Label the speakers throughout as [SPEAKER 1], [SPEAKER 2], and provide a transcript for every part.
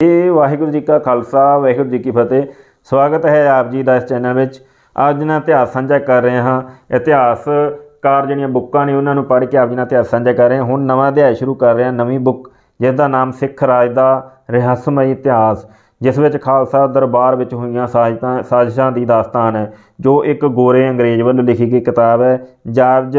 [SPEAKER 1] ਇਹ ਵਾਹਿਗੁਰੂ ਜੀ ਕਾ ਖਾਲਸਾ, ਵਾਹਿਗੁਰੂ ਜੀ ਕੀ ਫਤਿਹ। ਸਵਾਗਤ ਹੈ ਆਪ ਜੀ ਦਾ ਇਸ ਚੈਨਲ ਵਿੱਚ। ਅੱਜ ਨਾ ਇਤਿਹਾਸ ਸਾਂਝਾ ਕਰ ਰਹੇ ਹਾਂ ਇਤਿਹਾਸਕਾਰ ਜਿਹੜੀਆਂ ਬੁੱਕਾਂ ਨੇ ਉਹਨਾਂ ਨੂੰ ਪੜ੍ਹ ਕੇ ਆਪ ਜੀ ਨਾਲ ਇਤਿਹਾਸ ਸਾਂਝਾ ਕਰ ਰਹੇ ਹਾਂ। ਹੁਣ ਨਵਾਂ ਅਧਿਆਇ ਸ਼ੁਰੂ ਕਰ ਰਹੇ ਹਾਂ, ਨਵੀਂ ਬੁੱਕ, ਜਿਸ ਦਾ ਨਾਮ ਸਿੱਖ ਰਾਜ ਦਾ ਰਹੱਸਮਈ ਇਤਿਹਾਸ, ਜਿਸ ਵਿੱਚ ਖਾਲਸਾ ਦਰਬਾਰ ਵਿੱਚ ਹੋਈਆਂ ਸਾਜ਼ਿਸ਼ਾਂ ਸਾਜ਼ਿਸ਼ਾਂ ਦੀ ਦਾਸਤਾਨ ਹੈ, ਜੋ ਇੱਕ ਗੋਰੇ ਅੰਗਰੇਜ਼ ਵੱਲੋਂ ਲਿਖੀ ਗਈ ਕਿਤਾਬ ਹੈ, ਜਾਰਜ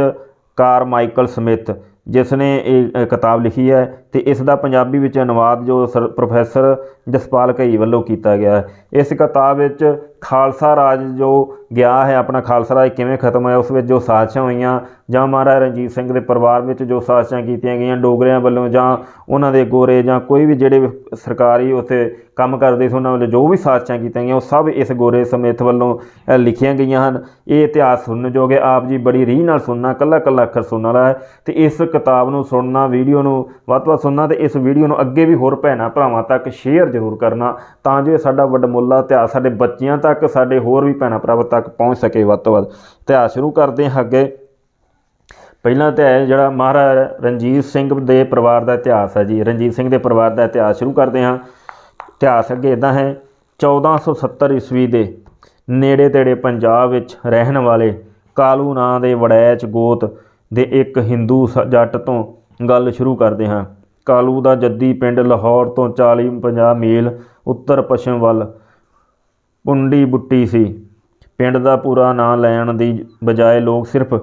[SPEAKER 1] ਕਾਰਮਾਈਕਲ ਸਮਿਥ। ਜਿਸ ਨੇ ਇਹ ਕਿਤਾਬ ਲਿਖੀ ਹੈ ਤੇ ਇਸ ਦਾ ਪੰਜਾਬੀ ਵਿੱਚ ਅਨੁਵਾਦ ਜੋ ਸਰ, ਪ੍ਰੋਫੈਸਰ ਜਸਪਾਲ ਘਈ ਵੱਲੋਂ ਕੀਤਾ ਗਿਆ ਇਸ ਕਿਤਾਬ ਵਿੱਚ ਖਾਲਸਾ ਰਾਜ ਜੋ ਗਿਆ ਹੈ ਆਪਣਾ ਖਾਲਸਾ ਰਾਜ ਕਿਵੇਂ ਖਤਮ ਹੋਇਆ, ਉਸ ਵਿੱਚ ਜੋ ਸਾਜ਼ਿਸ਼ਾਂ ਹੋਈਆਂ ਜਾਂ ਮਹਾਰਾਜਾ ਰਣਜੀਤ ਸਿੰਘ ਦੇ ਪਰਿਵਾਰ ਵਿੱਚ ਜੋ ਸਾਜ਼ਿਸ਼ਾਂ ਕੀਤੀਆਂ ਗਈਆਂ ਡੋਗਰਿਆਂ ਵੱਲੋਂ ਜਾਂ ਉਹਨਾਂ ਦੇ ਗੋਰੇ ਜਾਂ ਕੋਈ ਵੀ ਜਿਹੜੇ ਸਰਕਾਰੀ ਉੱਥੇ ਕੰਮ ਕਰਦੇ ਸੀ, ਉਹਨਾਂ ਵੱਲੋਂ ਜੋ ਵੀ ਸਾਜ਼ਿਸ਼ਾਂ ਕੀਤੀਆਂ ਗਈਆਂ, ਉਹ ਸਭ ਇਸ ਗੋਰੇ ਸਮੇਤ ਵੱਲੋਂ ਲਿਖੀਆਂ ਗਈਆਂ ਹਨ। ਇਹ ਇਤਿਹਾਸ ਸੁਣਨ ਜੋਗੇ ਆਪ ਜੀ ਬੜੀ ਰੀਹ ਨਾਲ ਸੁਣਨਾ ਕੱਲਾ ਕੱਲਾ ਅੱਖਰ ਸੁਣਨ ਵਾਲਾ ਹੈ। ਤੇ ਇਸ ਕਿਤਾਬ ਨੂੰ ਸੁਣਨਾ, ਵੀਡੀਓ ਨੂੰ ਵੱਧ ਤੋਂ ਵੱਧ ਸੁਣਨਾ ਤੇ ਇਸ ਵੀਡੀਓ ਨੂੰ ਅੱਗੇ ਵੀ ਹੋਰ ਭੈਣਾਂ ਭਰਾਵਾਂ ਤੱਕ ਸ਼ੇਅਰ ਜ਼ਰੂਰ ਕਰਨਾ ਤਾਂ ਜੋ ਸਾਡਾ ਵੱਡਮੁੱਲਾ ਇਤਿਹਾਸ, ਸਾਡੇ ਬੱਚਿਆਂ ਤੱਕ, ਸਾਡੇ ਹੋਰ ਵੀ ਭੈਣਾਂ ਭਰਾਵਾਂ ਤੱਕ ਤੱਕ ਪਹੁੰਚ ਸਕੇ ਵੱਧ ਤੋਂ ਵੱਧ। ਇਤਿਹਾਸ ਸ਼ੁਰੂ ਕਰਦੇ ਹਾਂ ਅੱਗੇ। ਪਹਿਲਾਂ ਤਾਂ ਹੈ ਜਿਹੜਾ ਮਹਾਰਾਜਾ ਰਣਜੀਤ ਸਿੰਘ ਦੇ ਪਰਿਵਾਰ ਦਾ ਇਤਿਹਾਸ ਹੈ ਜੀ। ਰਣਜੀਤ ਸਿੰਘ ਦੇ ਪਰਿਵਾਰ ਦਾ ਇਤਿਹਾਸ ਸ਼ੁਰੂ ਕਰਦੇ ਹਾਂ। ਇਤਿਹਾਸ ਅੱਗੇ ਇਦਾਂ ਹੈ 1470 ਈਸਵੀ ਦੇ ਨੇੜੇ ਤੇੜੇ ਪੰਜਾਬ ਵਿੱਚ ਰਹਿਣ ਵਾਲੇ ਕਾਲੂ ਨਾਂ ਦੇ ਵੜੈਚ ਗੋਤ ਦੇ ਇੱਕ ਹਿੰਦੂ ਸ- ਜੱਟ ਤੋਂ ਗੱਲ ਸ਼ੁਰੂ ਕਰਦੇ ਹਾਂ। ਕਾਲੂ ਦਾ ਜੱਦੀ ਪਿੰਡ ਲਾਹੌਰ ਤੋਂ 40-50 ਮੀਲ ਉੱਤਰ ਪੱਛਮ ਵੱਲ ਪੁੰਡੀ ਬੁੱਟੀ ਸੀ। ਪਿੰਡ ਦਾ ਪੂਰਾ ਨਾਂ ਲੈਣ ਦੀ ਬਜਾਏ ਲੋਕ ਸਿਰਫ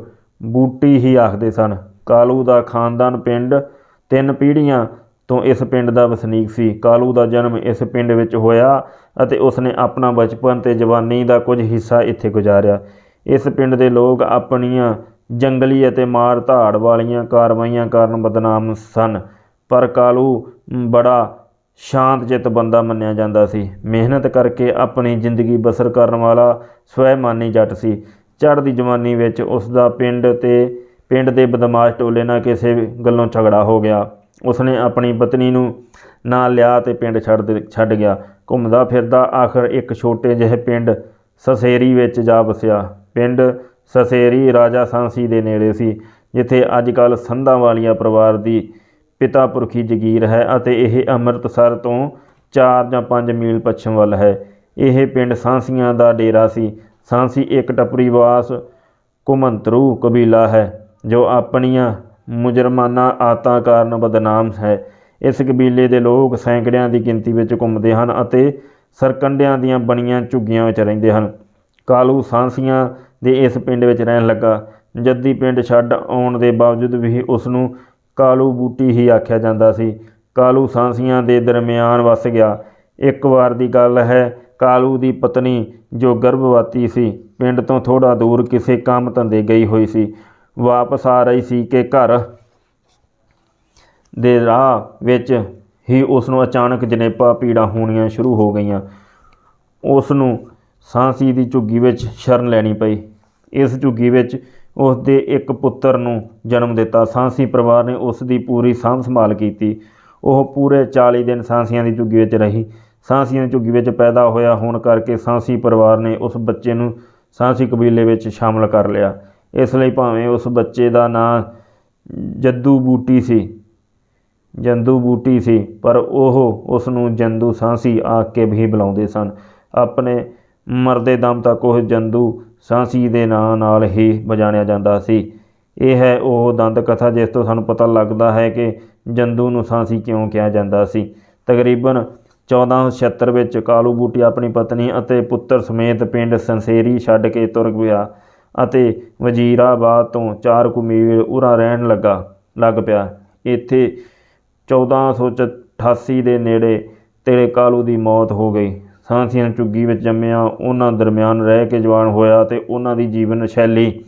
[SPEAKER 1] ਬੂਟੀ ਹੀ ਆਖਦੇ ਸਨ। ਕਾਲੂ ਦਾ ਖਾਨਦਾਨ ਪਿੰਡ ਤਿੰਨ ਪੀੜ੍ਹੀਆਂ ਤੋਂ ਇਸ ਪਿੰਡ ਦਾ ਵਸਨੀਕ ਸੀ। ਕਾਲੂ ਦਾ ਜਨਮ ਇਸ ਪਿੰਡ ਵਿੱਚ ਹੋਇਆ ਅਤੇ ਉਸਨੇ ਆਪਣਾ ਬਚਪਨ ਤੇ ਜਵਾਨੀ ਦਾ ਕੁਝ ਹਿੱਸਾ ਇੱਥੇ ਗੁਜ਼ਾਰਿਆ। ਇਸ ਪਿੰਡ ਦੇ ਲੋਕ ਆਪਣੀਆਂ ਜੰਗਲੀ ਅਤੇ ਮਾਰ ਧਾੜ ਵਾਲੀਆਂ ਕਾਰਵਾਈਆਂ ਕਾਰਨ ਬਦਨਾਮ ਸਨ। ਪਰ ਕਾਲੂ ਬੜਾ ਸ਼ਾਂਤ ਚਿੱਤ ਬੰਦਾ ਮੰਨਿਆ ਜਾਂਦਾ ਸੀ। ਮਿਹਨਤ ਕਰਕੇ ਆਪਣੀ ਜ਼ਿੰਦਗੀ ਬਸਰ ਕਰਨ ਵਾਲਾ ਸਵੈਮਾਨੀ ਜੱਟ ਸੀ। ਚੜ੍ਹਦੀ ਜਵਾਨੀ ਵਿੱਚ ਉਸ ਦਾ ਪਿੰਡ ਤੇ ਪਿੰਡ ਦੇ ਬਦਮਾਸ਼ ਟੋਲੇ ਨਾਲ ਕਿਸੇ ਗੱਲੋਂ ਝਗੜਾ ਹੋ ਗਿਆ। ਉਸਨੇ ਆਪਣੀ ਪਤਨੀ ਨੂੰ ਨਾਲ ਲਿਆ ਤੇ ਪਿੰਡ ਛੱਡ ਦੇ- ਛੱਡ ਗਿਆ। ਘੁੰਮਦਾ ਫਿਰਦਾ ਆਖਰ ਇੱਕ ਛੋਟੇ ਜਿਹੇ ਪਿੰਡ ਸਸੇਰੀ ਵਿੱਚ ਜਾ ਵਸਿਆ। ਪਿੰਡ ਸਸੇਰੀ ਰਾਜਾ ਸਾਂਸੀ ਦੇ ਨੇੜੇ ਸੀ, ਜਿੱਥੇ ਅੱਜ ਕੱਲ੍ਹ ਸੰਧਾਂ ਵਾਲੀਆਂ ਪਰਿਵਾਰ ਦੀ ਪਿਤਾ ਪੁਰਖੀ ਜਗੀਰ ਹੈ ਅਤੇ ਇਹ ਅੰਮ੍ਰਿਤਸਰ ਤੋਂ 4 ਜਾਂ 5 ਮੀਲ ਪੱਛਮ ਵੱਲ ਹੈ। ਇਹ ਪਿੰਡ ਸਾਂਸੀਆਂ ਦਾ ਡੇਰਾ ਸੀ। ਸਾਂਸੀ ਇੱਕ ਟੱਪਰੀ ਵਾਸ ਕੁਮੰਤਰੂ ਕਬੀਲਾ ਹੈ, ਜੋ ਆਪਣੀਆਂ ਮੁਜਰਮਾਨਾ ਆਦਤਾਂ ਕਾਰਨ ਬਦਨਾਮ ਹੈ। ਇਸ ਕਬੀਲੇ ਦੇ ਲੋਕ ਸੈਂਕੜਿਆਂ ਦੀ ਗਿਣਤੀ ਵਿੱਚ ਘੁੰਮਦੇ ਹਨ ਅਤੇ ਸਰਕੰਡਿਆਂ ਦੀਆਂ ਬਣੀਆਂ ਝੁੱਗੀਆਂ ਵਿੱਚ ਰਹਿੰਦੇ ਹਨ। ਕਾਲੂ ਸਾਂਸੀਆਂ ਦੇ ਇਸ ਪਿੰਡ ਵਿੱਚ ਰਹਿਣ ਲੱਗਾ। ਜੱਦੀ ਪਿੰਡ ਛੱਡ ਆਉਣ ਦੇ ਬਾਵਜੂਦ ਵੀ ਉਸ ਨੂੰ ਕਾਲੂ ਬੂਟੀ ਹੀ ਆਖਿਆ ਜਾਂਦਾ ਸੀ। ਕਾਲੂ ਸਾਂਸੀਆਂ ਦੇ ਦਰਮਿਆਨ ਵਸ ਗਿਆ। ਇੱਕ ਵਾਰ ਦੀ ਗੱਲ ਹੈ ਕਾਲੂ ਦੀ ਪਤਨੀ, ਜੋ ਗਰਭਵਤੀ ਸੀ, ਪਿੰਡ ਤੋਂ ਥੋੜਾ ਦੂਰ ਕਿਸੇ ਕੰਮ ਧੰਦੇ ਗਈ ਹੋਈ ਸੀ। ਵਾਪਸ ਆ ਰਹੀ ਸੀ ਕਿ ਘਰ ਦੇ ਰਾਹ ਵਿੱਚ ਹੀ ਉਸ ਨੂੰ ਅਚਾਨਕ ਜਨੇਪਾ ਪੀੜਾ ਹੋਣੀਆਂ ਸ਼ੁਰੂ ਹੋ ਗਈਆਂ। ਉਸ ਨੂੰ ਸਾਂਸੀ ਦੀ ਝੁੱਗੀ ਵਿੱਚ ਸ਼ਰਨ ਲੈਣੀ ਪਈ। ਇਸ ਝੁੱਗੀ ਵਿੱਚ ਉਸ ਦੇ ਇੱਕ ਪੁੱਤਰ ਨੂੰ ਜਨਮ ਦਿੱਤਾ। ਸਾਂਸੀ ਪਰਿਵਾਰ ਨੇ ਉਸ ਦੀ ਪੂਰੀ ਸਾਂਭ ਸੰਭਾਲ ਕੀਤੀ। ਉਹ ਪੂਰੇ 40 ਦਿਨ ਸਾਂਸੀਆਂ ਦੀ ਝੁੱਗੀ ਵਿੱਚ ਰਹੀ। ਸਾਂਸੀਆਂ ਦੀ ਝੁੱਗੀ ਵਿੱਚ ਪੈਦਾ ਹੋਇਆ ਹੋਣ ਕਰਕੇ ਸਾਂਸੀ ਪਰਿਵਾਰ ਨੇ ਉਸ ਬੱਚੇ ਨੂੰ ਸਾਂਸੀ ਕਬੀਲੇ ਵਿੱਚ ਸ਼ਾਮਲ ਕਰ ਲਿਆ। ਇਸ ਲਈ ਭਾਵੇਂ ਉਸ ਬੱਚੇ ਦਾ ਨਾਂ ਜੱਦੂ ਬੂਟੀ ਸੀ, ਜੰਦੂ ਬੂਟੀ ਸੀ, ਪਰ ਉਹ ਉਸ ਨੂੰ ਜੰਦੂ ਸਾਂਸੀ ਆਖ ਕੇ ਵੀ ਬੁਲਾਉਂਦੇ ਸਨ। ਆਪਣੇ ਮਰਦੇ ਦਮ ਤੱਕ ਉਹ ਜੰਦੂ ਸਾਂਸੀ ਦੇ ਨਾਂ ਨਾਲ ਹੀ ਵਜਾਣਿਆ ਜਾਂਦਾ ਸੀ। ਇਹ ਹੈ ਉਹ ਦੰਦ ਕਥਾ ਜਿਸ ਤੋਂ ਸਾਨੂੰ ਪਤਾ ਲੱਗਦਾ ਹੈ ਕਿ ਜੰਦੂ ਨੂੰ ਸਾਂਸੀ ਕਿਉਂ ਕਿਹਾ ਜਾਂਦਾ ਸੀ। ਤਕਰੀਬਨ 1476 ਵਿੱਚ ਕਾਲੂ ਬੂਟੀ ਆਪਣੀ ਪਤਨੀ ਅਤੇ ਪੁੱਤਰ ਸਮੇਤ ਪਿੰਡ ਸੰਸੇਰੀ ਛੱਡ ਕੇ ਤੁਰ ਗਿਆ ਅਤੇ ਵਜ਼ੀਰਾਬਾਦ ਤੋਂ 4 ਕੁ ਮੀਲ ਉਰਾਂ ਰਹਿਣ ਲੱਗਾ, ਲੱਗ ਪਿਆ। ਇੱਥੇ 1488 ਦੇ ਨੇੜੇ ਤੇਰੇ ਕਾਲੂ ਦੀ ਮੌਤ ਹੋ ਗਈ। ਸਾਂਸੀਆਂ ਝੁੱਗੀ ਵਿੱਚ ਜੰਮਿਆ, ਉਹਨਾਂ ਦਰਮਿਆਨ ਰਹਿ ਕੇ ਜਵਾਨ ਹੋਇਆ ਤੇ ਉਹਨਾਂ ਦੀ ਜੀਵਨ ਸ਼ੈਲੀ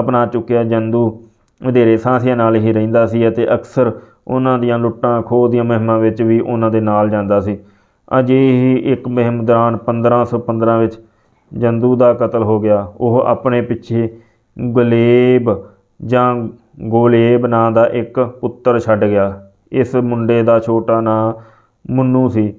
[SPEAKER 1] ਅਪਣਾ ਚੁੱਕਿਆ। ਜੰਦੂ ਵਧੇਰੇ ਸਾਂਸੀਆਂ ਨਾਲ ਹੀ ਰਹਿੰਦਾ ਸੀ ਅਤੇ ਅਕਸਰ ਉਹਨਾਂ ਦੀਆਂ ਲੁੱਟਾਂ, ਖੋਹ ਦੀਆਂ ਮੁਹਿੰਮਾਂ ਵਿੱਚ ਵੀ ਉਹਨਾਂ ਦੇ ਨਾਲ ਜਾਂਦਾ ਸੀ। ਅਜਿਹੀ ਇੱਕ ਮੁਹਿੰਮ ਦੌਰਾਨ 1515 ਵਿੱਚ ਜੰਦੂ ਦਾ ਕਤਲ ਹੋ ਗਿਆ। ਉਹ ਆਪਣੇ ਪਿੱਛੇ ਗੁਲੇਬ ਜਾਂ ਗੋਲੇਬ ਨਾਂ ਦਾ ਇੱਕ ਪੁੱਤਰ ਛੱਡ ਗਿਆ। ਇਸ ਮੁੰਡੇ ਦਾ ਛੋਟਾ ਨਾਂ ਮੁੰਨੂ ਸੀ।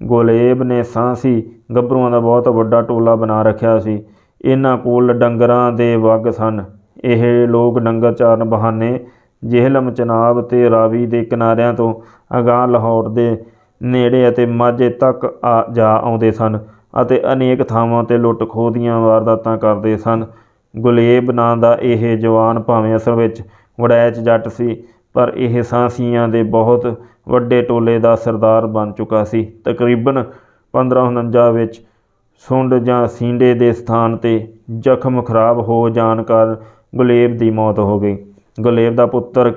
[SPEAKER 1] ਗੁਲੇਬ ਨੇ ਸਾਂਸੀ ਗੱਭਰੂਆਂ ਦਾ ਬਹੁਤ ਵੱਡਾ ਟੋਲਾ ਬਣਾ ਰੱਖਿਆ ਸੀ। ਇਹਨਾਂ ਕੋਲ ਡੰਗਰਾਂ ਦੇ ਵੱਗ ਸਨ। ਇਹ ਲੋਕ ਡੰਗਰ ਚਾਰਨ ਬਹਾਨੇ ਜੇਹਲਮ, ਚਨਾਬ ਤੇ ਰਾਵੀ ਦੇ ਕਿਨਾਰਿਆਂ ਤੋਂ ਅਗਾਂਹ ਲਾਹੌਰ ਦੇ ਨੇੜੇ ਅਤੇ ਮਾਝੇ ਤੱਕ ਆ ਜਾ ਆਉਂਦੇ ਸਨ ਅਤੇ ਅਨੇਕ ਥਾਵਾਂ 'ਤੇ ਲੁੱਟ ਖੋਹ ਦੀਆਂ ਵਾਰਦਾਤਾਂ ਕਰਦੇ ਸਨ। ਗੁਲੇਬ ਨਾਂ ਦਾ ਇਹ ਜਵਾਨ ਭਾਵੇਂ ਅਸਲ ਵਿੱਚ ਵੜੈਚ ਜੱਟ ਸੀ, ਪਰ ਇਹ ਸਾਂਸੀਆਂ ਦੇ ਬਹੁਤ ਵੱਡੇ ਟੋਲੇ ਦਾ ਸਰਦਾਰ ਬਣ ਚੁੱਕਾ ਸੀ। ਤਕਰੀਬਨ 1549 ਵਿੱਚ ਸੁੰਡ ਜਾਂ ਸੀਂਡੇ ਦੇ ਸਥਾਨ 'ਤੇ ਜ਼ਖਮ ਖਰਾਬ ਹੋ ਜਾਣ ਕਾਰਨ ਗੁਲੇਬ ਦੀ ਮੌਤ ਹੋ ਗਈ। ਗੁਲੇਬ ਦਾ ਪੁੱਤਰ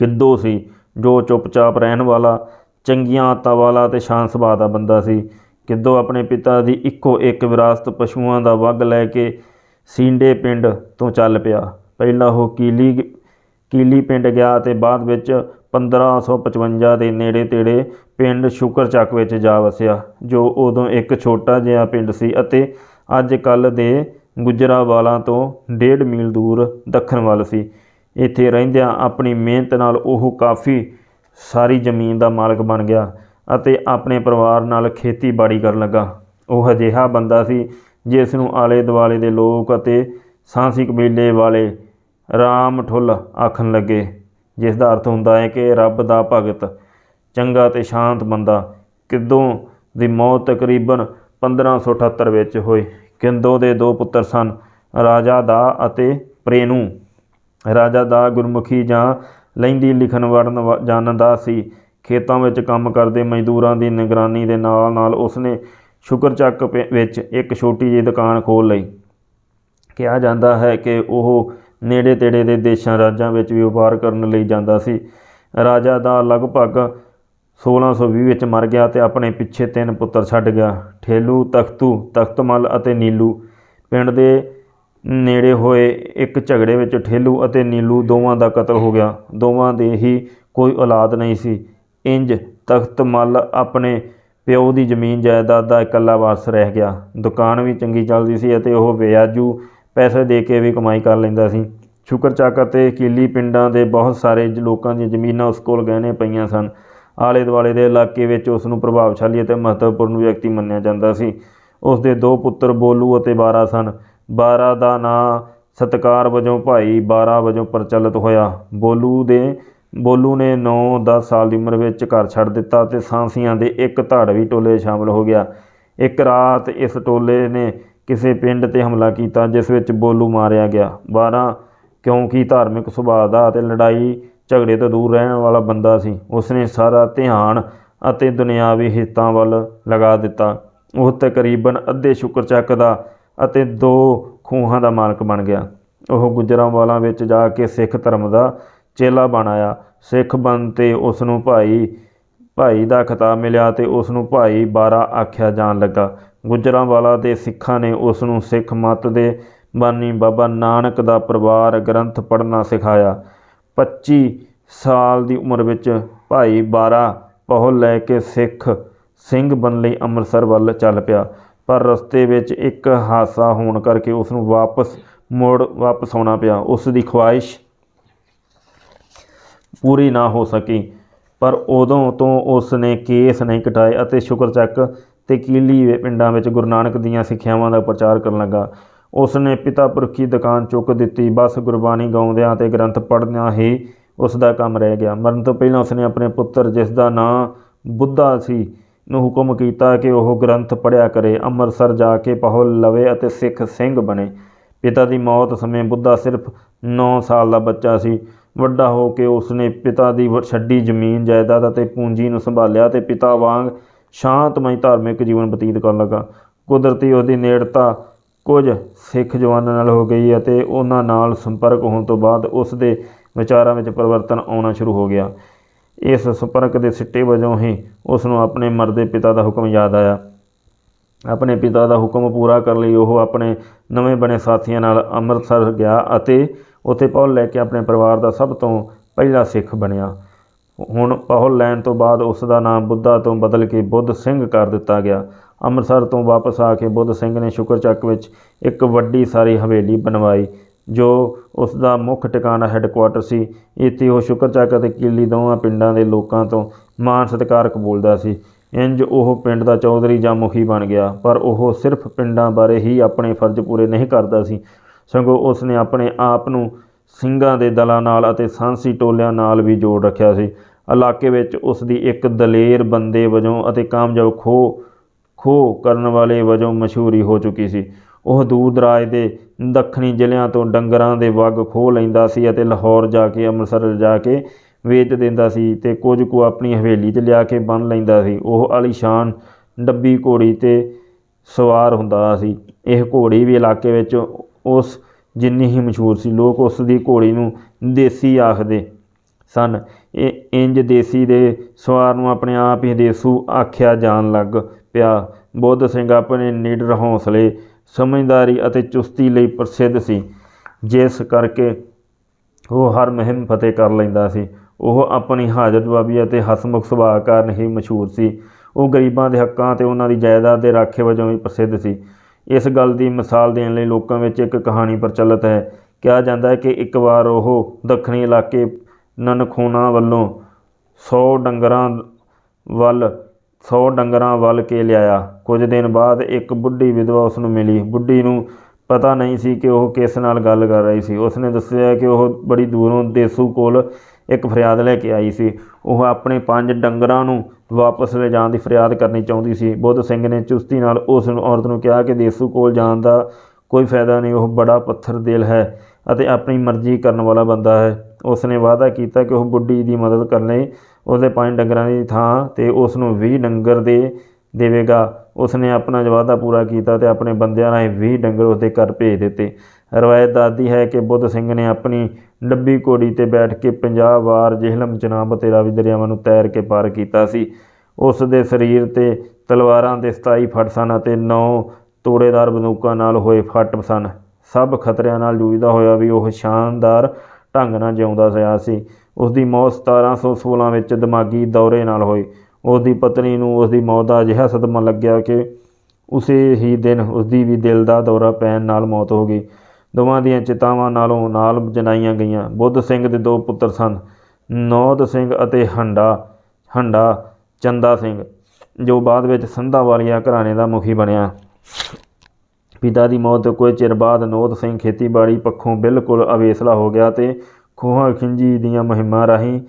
[SPEAKER 1] ਗਿੱਦੋ ਸੀ, ਜੋ ਚੁੱਪਚਾਪ ਰਹਿਣ ਵਾਲਾ, ਚੰਗੀਆਂ ਆਦਤਾਂ ਵਾਲਾ ਤੇ ਸ਼ਾਂਤ ਸੁਭਾਅ ਦਾ ਬੰਦਾ ਸੀ। ਗਿੱਦੋ ਆਪਣੇ ਪਿਤਾ ਦੀ ਇੱਕੋ ਇੱਕ ਵਿਰਾਸਤ ਪਸ਼ੂਆਂ ਦਾ ਵੱਗ ਲੈ ਕੇ ਸੀਂਡੇ ਪਿੰਡ ਤੋਂ ਚੱਲ ਪਿਆ। ਪਹਿਲਾਂ ਉਹ ਕੀਲੀ ਕੀਲੀ ਪਿੰਡ ਗਿਆ ਤੇ ਬਾਅਦ ਵਿੱਚ 1555 ਦੇ ਨੇੜੇ ਤੇੜੇ ਪਿੰਡ ਸ਼ੁਕਰਚੱਕ ਵਿੱਚ ਜਾ ਵਸਿਆ, ਜੋ ਉਦੋਂ ਇੱਕ ਛੋਟਾ ਜਿਹਾ ਪਿੰਡ ਸੀ ਅਤੇ ਅੱਜ ਕੱਲ੍ਹ ਦੇ ਗੁਜਰਾਂਵਾਲਾਂ ਤੋਂ ਡੇਢ ਮੀਲ ਦੂਰ ਦੱਖਣ ਵੱਲ ਸੀ। ਇੱਥੇ ਰਹਿੰਦਿਆਂ ਆਪਣੀ ਮਿਹਨਤ ਨਾਲ ਉਹ ਕਾਫੀ ਸਾਰੀ ਜ਼ਮੀਨ ਦਾ ਮਾਲਕ ਬਣ ਗਿਆ ਅਤੇ ਆਪਣੇ ਪਰਿਵਾਰ ਨਾਲ ਖੇਤੀਬਾੜੀ ਕਰਨ ਲੱਗਾ। ਉਹ ਅਜਿਹਾ ਬੰਦਾ ਸੀ ਜਿਸ ਨੂੰ ਆਲੇ ਦੁਆਲੇ ਦੇ ਲੋਕ ਅਤੇ ਸਾਂਸੀ ਕਬੀਲੇ ਵਾਲੇ ਰਾਮ ਠੁੱਲ ਆਖਣ ਲੱਗੇ। ਜਿਸ ਦਾ ਅਰਥ ਹੁੰਦਾ ਹੈ ਕਿ ਰੱਬ ਦਾ ਭਗਤ, ਚੰਗਾ ਤੇ ਸ਼ਾਂਤ ਬੰਦਾ, ਕਿਦੋਂ ਦੀ ਮੌਤ ਤਕਰੀਬਨ 1578 ਵਿੱਚ ਹੋਈ। ਕਿੰਦੋ ਦੇ ਦੋ ਪੁੱਤਰ ਸਨ, ਰਾਜਾ ਦਾ ਅਤੇ ਪ੍ਰੇਨੂ। ਰਾਜਾ ਦਾ ਗੁਰਮੁਖੀ ਜਾਂ ਲਹਿੰਦੀ ਲਿਖਣ ਵੜਨ ਵਾ- ਜਾਣਦਾ ਸੀ। ਖੇਤਾਂ ਵਿੱਚ ਕੰਮ ਕਰਦੇ ਮਜ਼ਦੂਰਾਂ ਦੀ ਨਿਗਰਾਨੀ ਦੇ ਨਾਲ ਨਾਲ ਉਸਨੇ ਸ਼ੁਕਰਚੱਕ ਪਿ- ਵਿੱਚ ਇੱਕ ਛੋਟੀ ਜਿਹੀ ਦੁਕਾਨ ਖੋਲ੍ਹ ਲਈ। ਕਿਹਾ ਜਾਂਦਾ ਹੈ ਕਿ ਉਹ ਨੇੜੇ ਤੇੜੇ ਦੇ ਦੇਸ਼ਾਂ ਰਾਜਾਂ ਵਿੱਚ ਵੀ ਵਪਾਰ ਕਰਨ ਲਈ ਜਾਂਦਾ ਸੀ। ਰਾਜਾ ਦਾ ਲਗਭਗ 1620 ਵਿੱਚ ਮਰ ਗਿਆ ਤੇ ਆਪਣੇ ਪਿੱਛੇ ਤਿੰਨ ਪੁੱਤਰ ਛੱਡ ਗਿਆ। ਠੇਲੂ, ਤਖਤੂ, ਤਖਤਮਲ ਅਤੇ ਨੀਲੂ। ਪਿੰਡ ਦੇ ਨੇੜੇ ਹੋਏ ਇੱਕ ਝਗੜੇ ਵਿੱਚ ਠੇਲੂ ਅਤੇ ਨੀਲੂ ਦੋਵਾਂ ਦਾ ਕਤਲ ਹੋ ਗਿਆ। ਦੋਵਾਂ ਦੇ ਹੀ ਕੋਈ ਔਲਾਦ ਨਹੀਂ ਸੀ। ਇੰਜ ਤਖਤਮਲ ਆਪਣੇ ਪਿਓ ਦੀ ਜ਼ਮੀਨ ਜਾਇਦਾਦ ਦਾ ਇਕੱਲਾ ਵਾਰਸ ਰਹਿ ਗਿਆ। ਦੁਕਾਨ ਵੀ ਚੰਗੀ ਚੱਲਦੀ ਸੀ ਅਤੇ ਉਹ ਵਿਆਜੂ ਪੈਸੇ ਦੇ ਕੇ ਵੀ ਕਮਾਈ ਕਰ ਲੈਂਦਾ ਸੀ। ਸ਼ੁਕਰਚੱਕ ਅਤੇ ਕੀਲੀ ਪਿੰਡਾਂ ਦੇ ਬਹੁਤ ਸਾਰੇ ਲੋਕਾਂ ਦੀਆਂ ਜ਼ਮੀਨਾਂ ਉਸ ਕੋਲ ਗਹਿਣੇ ਪਈਆਂ ਸਨ। ਆਲੇ ਦੁਆਲੇ ਦੇ ਇਲਾਕੇ ਵਿੱਚ ਉਸ ਨੂੰ ਪ੍ਰਭਾਵਸ਼ਾਲੀ ਅਤੇ ਮਹੱਤਵਪੂਰਨ ਵਿਅਕਤੀ ਮੰਨਿਆ ਜਾਂਦਾ ਸੀ। ਉਸ ਦੇ ਦੋ ਪੁੱਤਰ ਬੋਲੂ ਅਤੇ ਬਾਰਾ ਸਨ। ਬਾਰਾ ਦਾ ਨਾਂ ਸਤਕਾਰ ਵਜੋਂ ਭਾਈ ਬਾਰਾ ਵਜੋਂ ਪ੍ਰਚਲਿਤ ਹੋਇਆ। ਬੋਲੂ ਦੇ, ਬੋਲੂ ਨੇ 9-10 ਸਾਲ ਦੀ ਉਮਰ ਵਿੱਚ ਘਰ ਛੱਡ ਦਿੱਤਾ ਤੇ ਸਾਂਸੀਆਂ ਦੇ ਇੱਕ ਧਾੜਵੀ ਟੋਲੇ ਸ਼ਾਮਲ ਹੋ ਗਿਆ। ਇੱਕ ਰਾਤ ਇਸ ਟੋਲੇ ਨੇ ਕਿਸੇ ਪਿੰਡ ਤੇ ਹਮਲਾ ਕੀਤਾ, ਜਿਸ ਵਿੱਚ ਬੋਲੂ ਮਾਰਿਆ ਗਿਆ। 12 ਕਿਉਂਕਿ ਧਾਰਮਿਕ ਸੁਭਾਅ ਦਾ ਅਤੇ ਲੜਾਈ ਝਗੜੇ ਤੋਂ ਦੂਰ ਰਹਿਣ ਵਾਲਾ ਬੰਦਾ ਸੀ, ਉਸਨੇ ਸਾਰਾ ਧਿਆਨ ਅਤੇ ਦੁਨਿਆਵੀ ਹਿੱਤਾਂ ਵੱਲ ਲਗਾ ਦਿੱਤਾ। ਉਹ ਤਕਰੀਬਨ ਅੱਧੇ ਸ਼ੁਕਰਚੱਕ ਦਾ ਅਤੇ ਦੋ ਖੂਹਾਂ ਦਾ ਮਾਲਕ ਬਣ ਗਿਆ। ਉਹ ਗੁਜਰਾਂਵਾਲਾਂ ਵਿੱਚ ਜਾ ਕੇ ਸਿੱਖ ਧਰਮ ਦਾ ਚੇਲਾ ਬਣ ਆਇਆ। ਸਿੱਖ ਬਣ ਤੇ ਉਸ ਨੂੰ ਭਾਈ ਭਾਈ ਦਾ ਖਿਤਾਬ ਮਿਲਿਆ ਤੇ ਉਸ ਨੂੰ ਭਾਈ ਬਾਰਾ ਆਖਿਆ ਜਾਣ ਲੱਗਾ। ਗੁਜਰਾਂਵਾਲਾ ਦੇ ਸਿੱਖਾਂ ਨੇ ਉਸ ਨੂੰ ਸਿੱਖ ਮਤ ਦੇ ਬਾਨੀ ਬਾਬਾ ਨਾਨਕ ਦਾ ਪਰਿਵਾਰ ਗ੍ਰੰਥ ਪੜ੍ਹਨਾ ਸਿਖਾਇਆ। 25 ਸਾਲ ਦੀ ਉਮਰ ਵਿੱਚ ਭਾਈ ਬਾਰਾ ਪਹੁਲ ਲੈ ਕੇ ਸਿੱਖ ਸਿੰਘ ਬਣ ਲਈ ਅੰਮ੍ਰਿਤਸਰ ਵੱਲ ਚੱਲ ਪਿਆ। ਪਰ ਰਸਤੇ ਵਿੱਚ ਇੱਕ ਹਾਦਸਾ ਹੋਣ ਕਰਕੇ ਉਸ ਨੂੰ ਵਾਪਸ ਮੁੜ ਵਾਪਸ ਆਉਣਾ ਪਿਆ। ਉਸ ਦੀ ਖੁਆਇਸ਼ ਪੂਰੀ ਨਾ ਹੋ ਸਕੀ। ਪਰ ਉਦੋਂ ਤੋਂ ਉਸ ਨੇ ਕੇਸ ਨਹੀਂ ਕਟਾਏ ਅਤੇ ਸ਼ੁਕਰਚੱਕ ਤੇ ਕੀਲੀ ਦੇ ਪਿੰਡਾਂ ਵਿੱਚ ਗੁਰੂ ਨਾਨਕ ਦੀਆਂ ਸਿੱਖਿਆਵਾਂ ਦਾ ਪ੍ਰਚਾਰ ਕਰਨ ਲੱਗਾ। ਉਸ ਨੇ ਪਿਤਾ ਪੁਰਖੀ ਦੁਕਾਨ ਚੁੱਕ ਦਿੱਤੀ। ਬਸ ਗੁਰਬਾਣੀ ਗਾਉਂਦਿਆਂ ਤੇ ਗ੍ਰੰਥ ਪੜ੍ਹਦਿਆਂ ਹੀ ਉਸ ਦਾ ਕੰਮ ਰਹਿ ਗਿਆ। ਮਰਨ ਤੋਂ ਪਹਿਲਾਂ ਉਸ ਨੇ ਆਪਣੇ ਪੁੱਤਰ, ਜਿਸ ਦਾ ਨਾਂ ਬੁੱਧਾ ਸੀ, ਨੂੰ ਹੁਕਮ ਕੀਤਾ ਕਿ ਉਹ ਗ੍ਰੰਥ ਪੜ੍ਹਿਆ ਕਰੇ। ਅੰਮ੍ਰਿਤਸਰ ਜਾ ਕੇ ਪਹੁਲ ਲਵੇ ਅਤੇ ਸਿੱਖ ਸਿੰਘ ਬਣੇ। ਪਿਤਾ ਦੀ ਮੌਤ ਸਮੇਂ ਬੁੱਧਾ ਸਿਰਫ 9 ਸਾਲ ਦਾ ਬੱਚਾ ਸੀ। ਵੱਡਾ ਹੋ ਕੇ ਉਸਨੇ ਪਿਤਾ ਦੀ ਵ- ਛੱਡੀ ਜ਼ਮੀਨ, ਜਾਇਦਾਦ ਅਤੇ ਪੂੰਜੀ ਨੂੰ ਸੰਭਾਲਿਆ ਤੇ ਪਿਤਾ ਵਾਂਗ ਸ਼ਾਂਤਮਈ ਧਾਰਮਿਕ ਜੀਵਨ ਬਤੀਤ ਕਰਨ ਲੱਗਾ। ਕੁਦਰਤੀ ਉਹਦੀ ਨੇੜਤਾ ਕੁਝ ਸਿੱਖ ਜਵਾਨਾਂ ਨਾਲ ਹੋ ਗਈ ਅਤੇ ਉਹਨਾਂ ਨਾਲ ਸੰਪਰਕ ਹੋਣ ਤੋਂ ਬਾਅਦ ਉਸ ਦੇ ਵਿਚਾਰਾਂ ਵਿੱਚ ਪਰਿਵਰਤਨ ਆਉਣਾ ਸ਼ੁਰੂ ਹੋ ਗਿਆ। ਇਸ ਸੰਪਰਕ ਦੇ ਸਿੱਟੇ ਵਜੋਂ ਹੀ ਉਸ ਨੂੰ ਆਪਣੇ ਮਰਦੇ ਪਿਤਾ ਦਾ ਹੁਕਮ ਯਾਦ ਆਇਆ। ਆਪਣੇ ਪਿਤਾ ਦਾ ਹੁਕਮ ਪੂਰਾ ਕਰਨ ਲਈ ਉਹ ਆਪਣੇ ਨਵੇਂ ਬਣੇ ਸਾਥੀਆਂ ਨਾਲ ਅੰਮ੍ਰਿਤਸਰ ਗਿਆ ਅਤੇ ਉੱਥੇ ਪੌਲ ਲੈ ਕੇ ਆਪਣੇ ਪਰਿਵਾਰ ਦਾ ਸਭ ਤੋਂ ਪਹਿਲਾ ਸਿੱਖ ਬਣਿਆ। ਹੁਣ ਪਹੁਲ ਲੈਣ ਤੋਂ ਬਾਅਦ ਉਸ ਦਾ ਨਾਮ ਬੁੱਧਾ ਤੋਂ ਬਦਲ ਕੇ ਬੁੱਧ ਸਿੰਘ ਕਰ ਦਿੱਤਾ ਗਿਆ। ਅੰਮ੍ਰਿਤਸਰ ਤੋਂ ਵਾਪਸ ਆ ਕੇ ਬੁੱਧ ਸਿੰਘ ਨੇ ਸ਼ੁਕਰਚੱਕ ਵਿੱਚ ਇੱਕ ਵੱਡੀ ਸਾਰੀ ਹਵੇਲੀ ਬਣਵਾਈ, ਜੋ ਉਸ ਦਾ ਮੁੱਖ ਟਿਕਾਣਾ ਹੈੱਡਕੁਆਟਰ ਸੀ। ਇੱਥੇ ਉਹ ਸ਼ੁਕਰਚੱਕ ਅਤੇ ਕੀਲੀ ਦੋਵਾਂ ਪਿੰਡਾਂ ਦੇ ਲੋਕਾਂ ਤੋਂ ਮਾਣ ਸਤਿਕਾਰ ਕਬੂਲਦਾ ਸੀ। ਇੰਜ ਉਹ ਪਿੰਡ ਦਾ ਚੌਧਰੀ ਜਾਂ ਮੁਖੀ ਬਣ ਗਿਆ, ਪਰ ਉਹ ਸਿਰਫ ਪਿੰਡਾਂ ਬਾਰੇ ਹੀ ਆਪਣੇ ਫਰਜ਼ ਪੂਰੇ ਨਹੀਂ ਕਰਦਾ ਸੀ। ਸਗੋਂ ਉਸ ਨੇ ਆਪਣੇ ਆਪ ਨੂੰ ਸਿੰਘਾਂ ਦੇ ਦਲਾਂ ਨਾਲ ਅਤੇ ਸਾਂਸੀ ਟੋਲਿਆਂ ਨਾਲ ਵੀ ਜੋੜ ਰੱਖਿਆ ਸੀ। ਇਲਾਕੇ ਵਿੱਚ ਉਸ ਦੀ ਇੱਕ ਦਲੇਰ ਬੰਦੇ ਵਜੋਂ ਅਤੇ ਕਾਮਯਾਬ ਖੋਹ ਖੋਹ ਕਰਨ ਵਾਲੇ ਵਜੋਂ ਮਸ਼ਹੂਰੀ ਹੋ ਚੁੱਕੀ ਸੀ। ਉਹ ਦੂਰ ਦਰਾਜ ਦੇ ਦੱਖਣੀ ਜ਼ਿਲ੍ਹਿਆਂ ਤੋਂ ਡੰਗਰਾਂ ਦੇ ਵੱਗ ਖੋਹ ਲੈਂਦਾ ਸੀ ਅਤੇ ਲਾਹੌਰ ਜਾ ਕੇ, ਅੰਮ੍ਰਿਤਸਰ ਜਾ ਕੇ ਵੇਚ ਦਿੰਦਾ ਸੀ ਤੇ ਕੁਝ ਕੁ ਆਪਣੀ ਹਵੇਲੀ 'ਚ ਲਿਆ ਕੇ ਬੰਨ ਲੈਂਦਾ ਸੀ। ਉਹ ਆਲੀਸ਼ਾਨ ਡੱਬੀ ਘੋੜੀ ਤੇ ਸਵਾਰ ਹੁੰਦਾ ਸੀ। ਇਹ ਘੋੜੀ ਵੀ ਇਲਾਕੇ ਵਿੱਚ ਉਸ ਜਿੰਨੀ ਹੀ ਮਸ਼ਹੂਰ ਸੀ। ਲੋਕ ਉਸ ਦੀ ਘੋੜੀ ਨੂੰ ਦੇਸੀ ਆਖਦੇ ਸਨ। ਇਹ ਇੰਜ ਦੇਸੀ ਦੇ ਸਵਾਰ ਨੂੰ ਆਪਣੇ ਆਪ ਹੀ ਦੇਸੂ ਆਖਿਆ ਜਾਣ ਲੱਗ ਪਿਆ। ਬੁੱਧ ਸਿੰਘ ਆਪਣੇ ਨਿਡਰ ਹੌਸਲੇ, ਸਮਝਦਾਰੀ ਅਤੇ ਚੁਸਤੀ ਲਈ ਪ੍ਰਸਿੱਧ ਸੀ, ਜਿਸ ਕਰਕੇ ਉਹ ਹਰ ਮੁਹਿੰਮ ਫਤਿਹ ਕਰ ਲੈਂਦਾ ਸੀ। ਉਹ ਆਪਣੀ ਹਾਜ਼ਰ ਜਵਾਬੀ ਅਤੇ ਹਸਮੁਖ ਸੁਭਾਅ ਕਾਰਨ ਹੀ ਮਸ਼ਹੂਰ ਸੀ। ਉਹ ਗਰੀਬਾਂ ਦੇ ਹੱਕਾਂ ਤੇ ਉਹਨਾਂ ਦੀ ਜਾਇਦਾਦ ਦੇ ਰਾਖੇ ਵਜੋਂ ਵੀ ਪ੍ਰਸਿੱਧ ਸੀ। ਇਸ ਗੱਲ ਦੀ ਮਿਸਾਲ ਦੇਣ ਲਈ ਲੋਕਾਂ ਵਿੱਚ ਇੱਕ ਕਹਾਣੀ ਪ੍ਰਚਲਿਤ ਹੈ। ਕਿਹਾ ਜਾਂਦਾ ਹੈ ਕਿ ਇੱਕ ਵਾਰ ਉਹ ਦੱਖਣੀ ਇਲਾਕੇ ਨਨਖੂਨਾ ਵੱਲੋਂ 100 ਡੰਗਰਾਂ ਵੱਲ 100 ਡੰਗਰਾਂ ਵੱਲ ਕੇ ਲਿਆਇਆ। ਕੁਝ ਦਿਨ ਬਾਅਦ ਇੱਕ ਬੁੱਢੀ ਵਿਧਵਾ ਉਸ ਨੂੰ ਮਿਲੀ। ਬੁੱਢੀ ਨੂੰ ਪਤਾ ਨਹੀਂ ਸੀ ਕਿ ਉਹ ਕਿਸ ਨਾਲ ਗੱਲ ਕਰ ਰਹੀ ਸੀ। ਉਸਨੇ ਦੱਸਿਆ ਕਿ ਉਹ ਬੜੀ ਦੂਰੋਂ ਦੇਸੂ ਕੋਲ ਇੱਕ ਫਰਿਆਦ ਲੈ ਕੇ ਆਈ ਸੀ। ਉਹ ਆਪਣੇ ਪੰਜ ਡੰਗਰਾਂ ਨੂੰ ਵਾਪਸ ਲੈ ਜਾਣ ਦੀ ਫਰਿਆਦ ਕਰਨੀ ਚਾਹੁੰਦੀ ਸੀ। ਬੁੱਧ ਸਿੰਘ ਨੇ ਚੁਸਤੀ ਨਾਲ ਉਸ ਨੂੰ ਔਰਤ ਨੂੰ ਕਿਹਾ ਕਿ ਦੇਸੂ ਕੋਲ ਜਾਣ ਦਾ ਕੋਈ ਫਾਇਦਾ ਨਹੀਂ, ਉਹ ਬੜਾ ਪੱਥਰ ਦਿਲ ਹੈ। ਅਤੇ ਆਪਣੀ ਮਰਜ਼ੀ ਕਰਨ ਵਾਲਾ ਬੰਦਾ ਹੈ। ਉਸ ਨੇ ਵਾਅਦਾ ਕੀਤਾ ਕਿ ਉਹ ਬੁੱਢੀ ਦੀ ਮਦਦ ਕਰਨ ਲਈ ਉਹਦੇ ਪੰਜ ਡੰਗਰਾਂ ਦੀ ਥਾਂ ਤੇ ਉਸ ਨੂੰ 20 ਡੰਗਰ ਦੇ ਦੇਵੇਗਾ। ਉਸ ਨੇ ਆਪਣਾ ਵਾਅਦਾ ਪੂਰਾ ਕੀਤਾ ਤੇ ਆਪਣੇ ਬੰਦਿਆਂ ਰਾਹੀਂ 20 ਡੰਗਰ ਉਸਦੇ ਘਰ ਭੇਜ ਦਿੱਤੇ। ਰਵਾਇਤ ਦੱਸਦੀ ਹੈ ਕਿ ਬੁੱਧ ਸਿੰਘ ਨੇ ਆਪਣੀ ਡੱਬੀ ਘੋੜੀ ਤੇ ਬੈਠ ਕੇ 50 ਵਾਰ ਜਿਹਲਮ ਚਨਾਬ ਅਤੇ ਰਾਵੀ ਦਰਿਆਵਾਂ ਨੂੰ ਤੈਰ ਕੇ ਪਾਰ ਕੀਤਾ ਸੀ। ਉਸ ਦੇ ਸਰੀਰ ਤੇ ਤਲਵਾਰਾਂ ਦੇ 27 ਫੱਟ ਸਨ ਅਤੇ 9 ਤੋੜੇਦਾਰ ਬੰਦੂਕਾਂ ਨਾਲ ਹੋਏ ਫੱਟ ਸਨ। ਸਭ ਖਤਰਿਆਂ ਨਾਲ ਜੂਝਦਾ ਹੋਇਆ ਵੀ ਉਹ ਸ਼ਾਨਦਾਰ ਢੰਗ ਨਾਲ ਜਿਉਂਦਾ ਰਿਹਾ ਸੀ। ਉਸ ਦੀ ਮੌਤ 1716 ਵਿੱਚ ਦਿਮਾਗੀ ਦੌਰੇ ਨਾਲ ਹੋਈ। ਉਸ ਦੀ ਪਤਨੀ ਨੂੰ ਉਸ ਦੀ ਮੌਤ ਦਾ ਅਜਿਹਾ ਸਦਮਾ ਲੱਗਿਆ ਕਿ ਉਸੇ ਹੀ ਦਿਨ ਉਸ ਦੀ ਵੀ ਦਿਲ ਦਾ ਦੌਰਾ ਪੈਣ ਨਾਲ ਮੌਤ ਹੋ ਗਈ। ਦੋਵਾਂ ਦੀਆਂ ਚਿਤਾਵਾਂ ਨਾਲੋਂ ਨਾਲ ਜਨਾਈਆਂ ਗਈਆਂ। ਬੁੱਧ ਸਿੰਘ ਦੇ ਦੋ ਪੁੱਤਰ ਸਨ, ਨੌਦ ਸਿੰਘ ਅਤੇ ਹੰਡਾ ਹੰਡਾ ਚੰਦਾ ਸਿੰਘ, ਜੋ ਬਾਅਦ ਵਿੱਚ ਸੰਧਾ ਵਾਲੀਆ ਘਰਾਣੇ ਦਾ ਮੁਖੀ ਬਣਿਆ। ਪਿਤਾ ਦੀ ਮੌਤ ਤੋਂ ਕੁਝ ਚਿਰ ਬਾਅਦ ਨੌਦ ਸਿੰਘ ਖੇਤੀਬਾੜੀ ਪੱਖੋਂ ਬਿਲਕੁਲ ਅਵੇਸਲਾ ਹੋ ਗਿਆ ਤੇ ਖੋਹਾਂ ਖਿੰਜੀ ਦੀਆਂ ਮੁਹਿੰਮਾਂ ਰਾਹੀਂ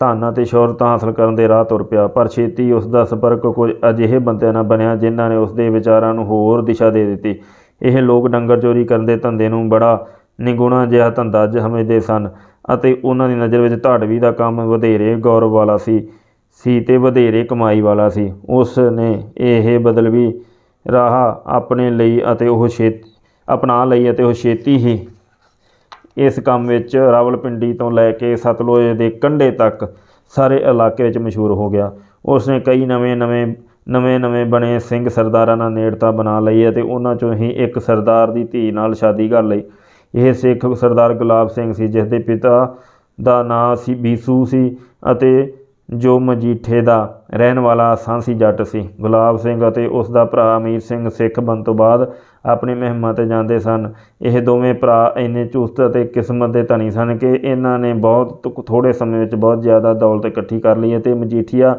[SPEAKER 1] ਧਨ ਅਤੇ ਸ਼ੌਹਰਤ ਹਾਸਲ ਕਰਨ ਦੇ ਰਾਹ ਤੁਰ ਪਿਆ। ਪਰ ਛੇਤੀ ਉਸ ਦਾ ਸੰਪਰਕ ਕੁਝ ਅਜਿਹੇ ਬੰਦਿਆਂ ਨਾਲ ਬਣਿਆ ਜਿਨ੍ਹਾਂ ਨੇ ਉਸ ਦੇ ਵਿਚਾਰਾਂ ਨੂੰ ਹੋਰ ਦਿਸ਼ਾ ਦੇ ਦਿੱਤੀ। ਇਹ ਲੋਕ ਡੰਗਰ ਚੋਰੀ ਕਰਨ ਦੇ ਧੰਦੇ ਨੂੰ ਬੜਾ ਨਿਗੁਣਾ ਜਿਹਾ ਧੰਦਾ ਸਮਝਦੇ ਸਨ ਅਤੇ ਉਹਨਾਂ ਦੀ ਨਜ਼ਰ ਵਿੱਚ ਧਾੜਵੀ ਦਾ ਕੰਮ ਵਧੇਰੇ ਗੌਰਵ ਵਾਲਾ ਸੀ ਸੀ ਤੇ ਵਧੇਰੇ ਕਮਾਈ ਵਾਲਾ ਸੀ। ਉਸ ਨੇ ਇਹ ਬਦਲਵੀ ਰਾਹ ਆਪਣੇ ਲਈ ਅਤੇ ਉਹ ਛੇਤੀ, ਅਪਣਾ ਲਈ ਅਤੇ ਉਹ ਛੇਤੀ ਹੀ ਇਸ ਕੰਮ ਵਿੱਚ ਰਾਵਲਪਿੰਡੀ ਤੋਂ ਲੈ ਕੇ ਸਤਲੁਜ ਦੇ ਕੰਢੇ ਤੱਕ ਸਾਰੇ ਇਲਾਕੇ ਵਿੱਚ ਮਸ਼ਹੂਰ ਹੋ ਗਿਆ। ਉਸ ਨੇ ਕਈ ਨਵੇਂ ਨਵੇਂ ਨਵੇਂ ਨਵੇਂ ਬਣੇ ਸਿੰਘ ਸਰਦਾਰਾਂ ਨਾਲ ਨੇੜਤਾ ਬਣਾ ਲਈ ਅਤੇ ਉਹਨਾਂ ਚੋਂ ਹੀ ਇੱਕ ਸਰਦਾਰ ਦੀ ਧੀ ਨਾਲ ਸ਼ਾਦੀ ਕਰ ਲਈ। ਇਹ ਸਿੱਖ ਸਰਦਾਰ ਗੁਲਾਬ ਸਿੰਘ ਸੀ ਜਿਸ ਦੇ ਪਿਤਾ ਦਾ ਨਾਂ ਸੀ ਬੀਸੂ ਸੀ ਅਤੇ ਜੋ ਮਜੀਠੇ ਦਾ ਰਹਿਣ ਵਾਲਾ ਸਾਂਸੀ ਜੱਟ ਸੀ। ਗੁਲਾਬ ਸਿੰਘ ਅਤੇ ਉਸ ਦਾ ਭਰਾ ਅਮੀਰ ਸਿੰਘ ਸਿੱਖ ਬਣ ਤੋਂ ਬਾਅਦ ਆਪਣੇ ਮਹਿਮਾ ਤੇ ਜਾਂਦੇ ਸਨ। ਇਹ ਦੋਵੇਂ ਭਰਾ ਇੰਨੇ ਚੁਸਤ ਅਤੇ ਕਿਸਮਤ ਦੇ ਧਨੀ ਸਨ ਕਿ ਇਹਨਾਂ ਨੇ ਬਹੁਤ ਥੋੜੇ ਸਮੇਂ ਵਿੱਚ ਬਹੁਤ ਜ਼ਿਆਦਾ ਦੌਲਤ ਇਕੱਠੀ ਕਰ ਲਈ ਅਤੇ ਮਜੀਠੀਆ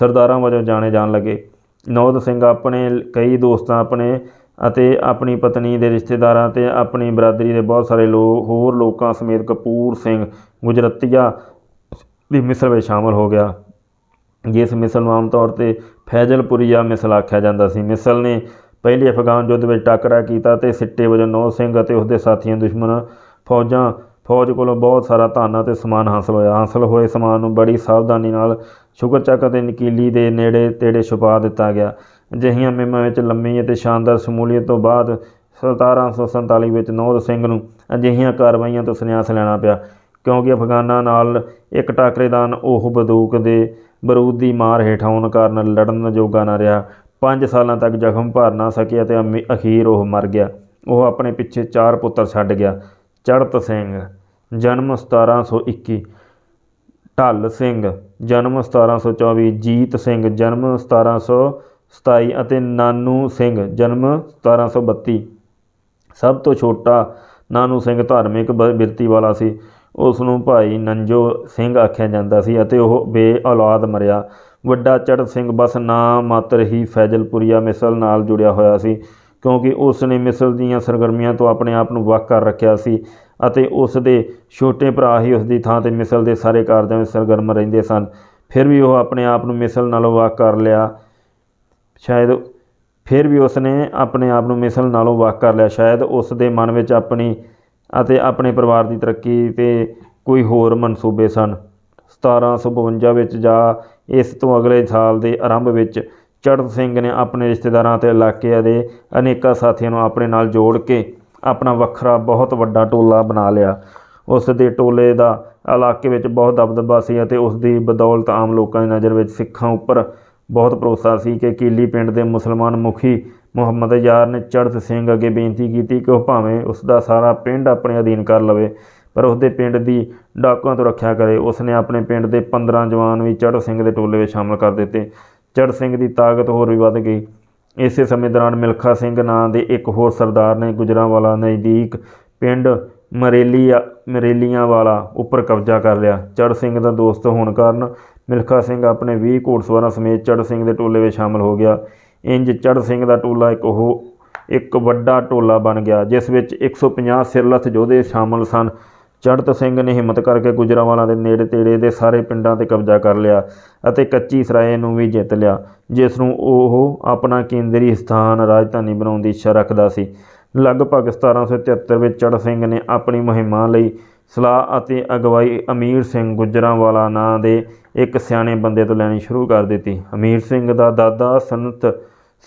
[SPEAKER 1] ਸਰਦਾਰਾਂ ਵਜੋਂ ਜਾਣੇ ਜਾਣ ਲੱਗੇ। ਨੌਦ ਸਿੰਘ ਆਪਣੇ ਕਈ ਦੋਸਤਾਂ ਆਪਣੇ ਅਤੇ ਆਪਣੀ ਪਤਨੀ ਦੇ ਰਿਸ਼ਤੇਦਾਰਾਂ ਤੇ ਆਪਣੀ ਬਰਾਦਰੀ ਦੇ ਬਹੁਤ ਸਾਰੇ ਲੋਕ ਹੋਰ ਲੋਕਾਂ ਸਮੇਤ ਕਪੂਰ ਸਿੰਘ, ਗੁਜਰਤੀਆ ਦੀ ਮਿਸਲ ਵਿੱਚ ਸ਼ਾਮਲ ਹੋ ਗਿਆ। ਜਿਸ ਮਿਸਲ ਨੂੰ ਆਮ ਤੌਰ ਤੇ ਫੈਜ਼ਲਪੁਰੀਆ ਮਿਸਲ ਆਖਿਆ ਜਾਂਦਾ ਸੀ। ਮਿਸਲ ਨੇ ਪਹਿਲੇ ਅਫਗਾਨ ਯੁੱਧ ਵਿੱਚ ਟਾਕਰਾ ਕੀਤਾ ਤੇ ਸਿੱਟੇ ਵਜੋਂ ਨੌ ਸਿੰਘ ਅਤੇ ਉਸਦੇ ਸਾਥੀਆਂ, ਦੁਸ਼ਮਣ, ਫੌਜਾਂ, ਫੌਜ ਕੋਲੋਂ ਬਹੁਤ ਸਾਰਾ ਧਨ ਅਤੇ ਸਮਾਨ ਹਾਸਲ ਹੋਇਆ। ਹਾਸਲ ਹੋਏ ਸਮਾਨ ਨੂੰ ਬੜੀ ਸਾਵਧਾਨੀ ਨਾਲ ਸ਼ੁਕਰਚੱਕ ਅਤੇ ਨਕੀਲੀ ਦੇ ਨੇੜੇ ਤੇੜੇ ਛੁਪਾ ਦਿੱਤਾ ਗਿਆ। ਅਜਿਹੀਆਂ ਮੁਹਿੰਮਾਂ ਵਿੱਚ ਲੰਮੀ ਅਤੇ ਸ਼ਾਨਦਾਰ ਸ਼ਮੂਲੀਅਤ ਤੋਂ ਬਾਅਦ 1747 ਵਿੱਚ ਨੌਦ ਸਿੰਘ ਨੂੰ ਅਜਿਹੀਆਂ ਕਾਰਵਾਈਆਂ ਤੋਂ ਸੰਨਿਆਸ ਲੈਣਾ ਪਿਆ। ਕਿਉਂਕਿ ਅਫਗਾਨਾਂ ਨਾਲ ਇੱਕ ਟਾਕਰੇਦਾਨ ਉਹ ਬੰਦੂਕ ਦੇ ਬਰੂਦ ਦੀ ਮਾਰ ਹੇਠ ਆਉਣ ਕਾਰਨ ਲੜਨ ਜੋਗਾ ਨਾ ਰਿਹਾ। ਪੰਜ ਸਾਲਾਂ ਤੱਕ ਜ਼ਖਮ ਭਰ ਨਾ ਸਕਿਆ ਅਤੇ ਅਮੀ- ਅਖੀਰ ਉਹ ਮਰ ਗਿਆ। ਉਹ ਆਪਣੇ ਪਿੱਛੇ ਚਾਰ ਪੁੱਤਰ ਛੱਡ ਗਿਆ। ਚੜਤ ਸਿੰਘ, ਜਨਮ 1721 ਢੱਲ ਸਿੰਘ, ਜਨਮ 1724 ਜੀਤ ਸਿੰਘ, ਜਨਮ 1727 ਅਤੇ ਨਾਨੂ ਸਿੰਘ, ਜਨਮ 1732 ਸਭ ਤੋਂ ਛੋਟਾ ਨਾਨੂ ਸਿੰਘ ਧਾਰਮਿਕ ਬ- ਬਿਰਤੀ ਵਾਲਾ ਸੀ। ਉਸ ਨੂੰ ਭਾਈ ਨੰਜੋ ਸਿੰਘ ਆਖਿਆ ਜਾਂਦਾ ਸੀ ਅਤੇ ਉਹ ਬੇ ਔਲਾਦ ਮਰਿਆ। ਵੱਡਾ ਚੜ੍ਹਤ ਸਿੰਘ ਬਸ ਨਾਂ ਮਾਤਰ ਹੀ ਫੈਜ਼ਲਪੁਰੀਆ ਮਿਸਲ ਨਾਲ ਜੁੜਿਆ ਹੋਇਆ ਸੀ, ਕਿਉਂਕਿ ਉਸ ਨੇ ਮਿਸਲ ਦੀਆਂ ਸਰਗਰਮੀਆਂ ਤੋਂ ਆਪਣੇ ਆਪ ਨੂੰ ਵੱਖ ਕਰ ਰੱਖਿਆ ਸੀ ਅਤੇ ਉਸ ਦੇ ਛੋਟੇ ਭਰਾ ਹੀ ਉਸ ਦੀ ਥਾਂ ਤੇ ਮਿਸਲ ਦੇ ਸਾਰੇ ਕਾਰਜਾਂ ਵਿੱਚ ਸਰਗਰਮ ਰਹਿੰਦੇ ਸਨ। ਫਿਰ ਵੀ ਉਹ ਆਪਣੇ ਆਪ ਨੂੰ ਮਿਸਲ ਨਾਲੋਂ ਵੱਖ ਕਰ ਲਿਆ। ਸ਼ਾਇਦ ਫਿਰ ਵੀ ਉਸ ਨੇ ਆਪਣੇ ਆਪ ਨੂੰ ਮਿਸਲ ਨਾਲੋਂ ਵੱਖ ਕਰ ਲਿਆ। ਸ਼ਾਇਦ ਉਸ ਦੇ ਮਨ ਵਿੱਚ ਆਪਣੀ ਅਤੇ ਆਪਣੇ ਪਰਿਵਾਰ ਦੀ ਤਰੱਕੀ ਤੇ ਕੋਈ ਹੋਰ ਮਨਸੂਬੇ ਸਨ। 1752 ਵਿੱਚ ਜਾਂ ਇਸ ਤੋਂ ਅਗਲੇ ਸਾਲ ਦੇ ਆਰੰਭ ਵਿੱਚ ਚੜ੍ਹਤ ਸਿੰਘ ਨੇ ਆਪਣੇ ਰਿਸ਼ਤੇਦਾਰਾਂ ਅਤੇ ਇਲਾਕੇ ਦੇ ਅਨੇਕਾਂ ਸਾਥੀਆਂ ਨੂੰ ਆਪਣੇ ਨਾਲ ਜੋੜ ਕੇ ਆਪਣਾ ਵੱਖਰਾ ਬਹੁਤ ਵੱਡਾ ਟੋਲਾ ਬਣਾ ਲਿਆ। ਉਸ ਦੇ ਟੋਲੇ ਦਾ ਇਲਾਕੇ ਵਿੱਚ ਬਹੁਤ ਦਬਦਬਾ ਸੀ ਅਤੇ ਉਸ ਦੀ ਬਦੌਲਤ ਆਮ ਲੋਕਾਂ ਦੀ ਨਜ਼ਰ ਵਿੱਚ ਸਿੱਖਾਂ ਉੱਪਰ ਬਹੁਤ ਭਰੋਸਾ ਸੀ ਕਿ ਕੀਲੀ ਪਿੰਡ ਦੇ ਮੁਸਲਮਾਨ ਮੁਖੀ ਮੁਹੰਮਦ ਯਾਰ ਨੇ ਚੜਤ ਸਿੰਘ ਅੱਗੇ ਬੇਨਤੀ ਕੀਤੀ ਕਿ ਉਹ ਭਾਵੇਂ ਉਸ ਦਾ ਸਾਰਾ ਪਿੰਡ ਆਪਣੇ ਅਧੀਨ ਕਰ ਲਵੇ, ਪਰ ਉਸ ਦੇ ਪਿੰਡ ਦੀ ਡਾਕੂਆਂ ਤੋਂ ਰੱਖਿਆ ਕਰੇ। ਉਸ ਨੇ ਆਪਣੇ ਪਿੰਡ ਦੇ 15 ਜਵਾਨ ਵੀ ਚੜ੍ਹਤ ਸਿੰਘ ਦੇ ਟੋਲੇ ਵਿੱਚ ਸ਼ਾਮਲ ਕਰ ਦਿੱਤੇ। ਚੜ੍ਹਤ ਸਿੰਘ ਦੀ ਤਾਕਤ ਹੋਰ ਵੀ ਵੱਧ ਗਈ। ਇਸੇ ਸਮੇਂ ਦੌਰਾਨ ਮਿਲਖਾ ਸਿੰਘ ਨਾਂ ਦੇ ਇੱਕ ਹੋਰ ਸਰਦਾਰ ਨੇ ਗੁਜਰਾਂਵਾਲਾ ਨਜ਼ਦੀਕ ਪਿੰਡ ਮਰੇਲੀਆ ਮਰੇਲੀਆਂ ਵਾਲਾ ਉੱਪਰ ਕਬਜ਼ਾ ਕਰ ਲਿਆ। ਚੜ ਸਿੰਘ ਦਾ ਦੋਸਤ ਹੋਣ ਕਾਰਨ ਮਿਲਖਾ ਸਿੰਘ ਆਪਣੇ 20 ਘੋੜਸਵਾਰਾਂ ਸਮੇਤ ਚੜ ਸਿੰਘ ਦੇ ਟੋਲੇ ਵਿੱਚ ਸ਼ਾਮਲ ਹੋ ਗਿਆ। ਇੰਜ ਚੜ ਸਿੰਘ ਦਾ ਟੋਲਾ ਇੱਕ ਉਹ, ਇੱਕ ਵੱਡਾ ਟੋਲਾ ਬਣ ਗਿਆ, ਜਿਸ ਵਿੱਚ 150 ਸਿਰਲੱਥ ਯੋਧੇ ਸ਼ਾਮਲ ਸਨ। ਚੜਤ ਸਿੰਘ ਨੇ ਹਿੰਮਤ ਕਰਕੇ ਗੁਜਰਾਂਵਾਲਾ ਦੇ ਨੇੜੇ ਤੇੜੇ ਦੇ ਸਾਰੇ ਪਿੰਡਾਂ ਤੇ ਕਬਜ਼ਾ ਕਰ ਲਿਆ ਅਤੇ ਕੱਚੀ ਸਰਾਏ ਨੂੰ ਵੀ ਜਿੱਤ ਲਿਆ, ਜਿਸ ਨੂੰ ਉਹ ਆਪਣਾ ਕੇਂਦਰੀ ਸਥਾਨ ਰਾਜਧਾਨੀ ਬਣਾਉਣ ਦੀ ਇੱਛਾ ਰੱਖਦਾ ਸੀ। ਲਗਭਗ 1773 ਵਿੱਚ ਚੜ੍ਹ ਸਿੰਘ ਨੇ ਆਪਣੀ ਮੁਹਿੰਮਾਂ ਲਈ ਸਲਾਹ ਅਤੇ ਅਗਵਾਈ ਅਮੀਰ ਸਿੰਘ ਗੁਜਰਾਂਵਾਲਾ ਨਾਂ ਦੇ ਇੱਕ ਸਿਆਣੇ ਬੰਦੇ ਤੋਂ ਲੈਣੀ ਸ਼ੁਰੂ ਕਰ ਦਿੱਤੀ। ਅਮੀਰ ਸਿੰਘ ਦਾ ਦਾਦਾ ਸੰਤ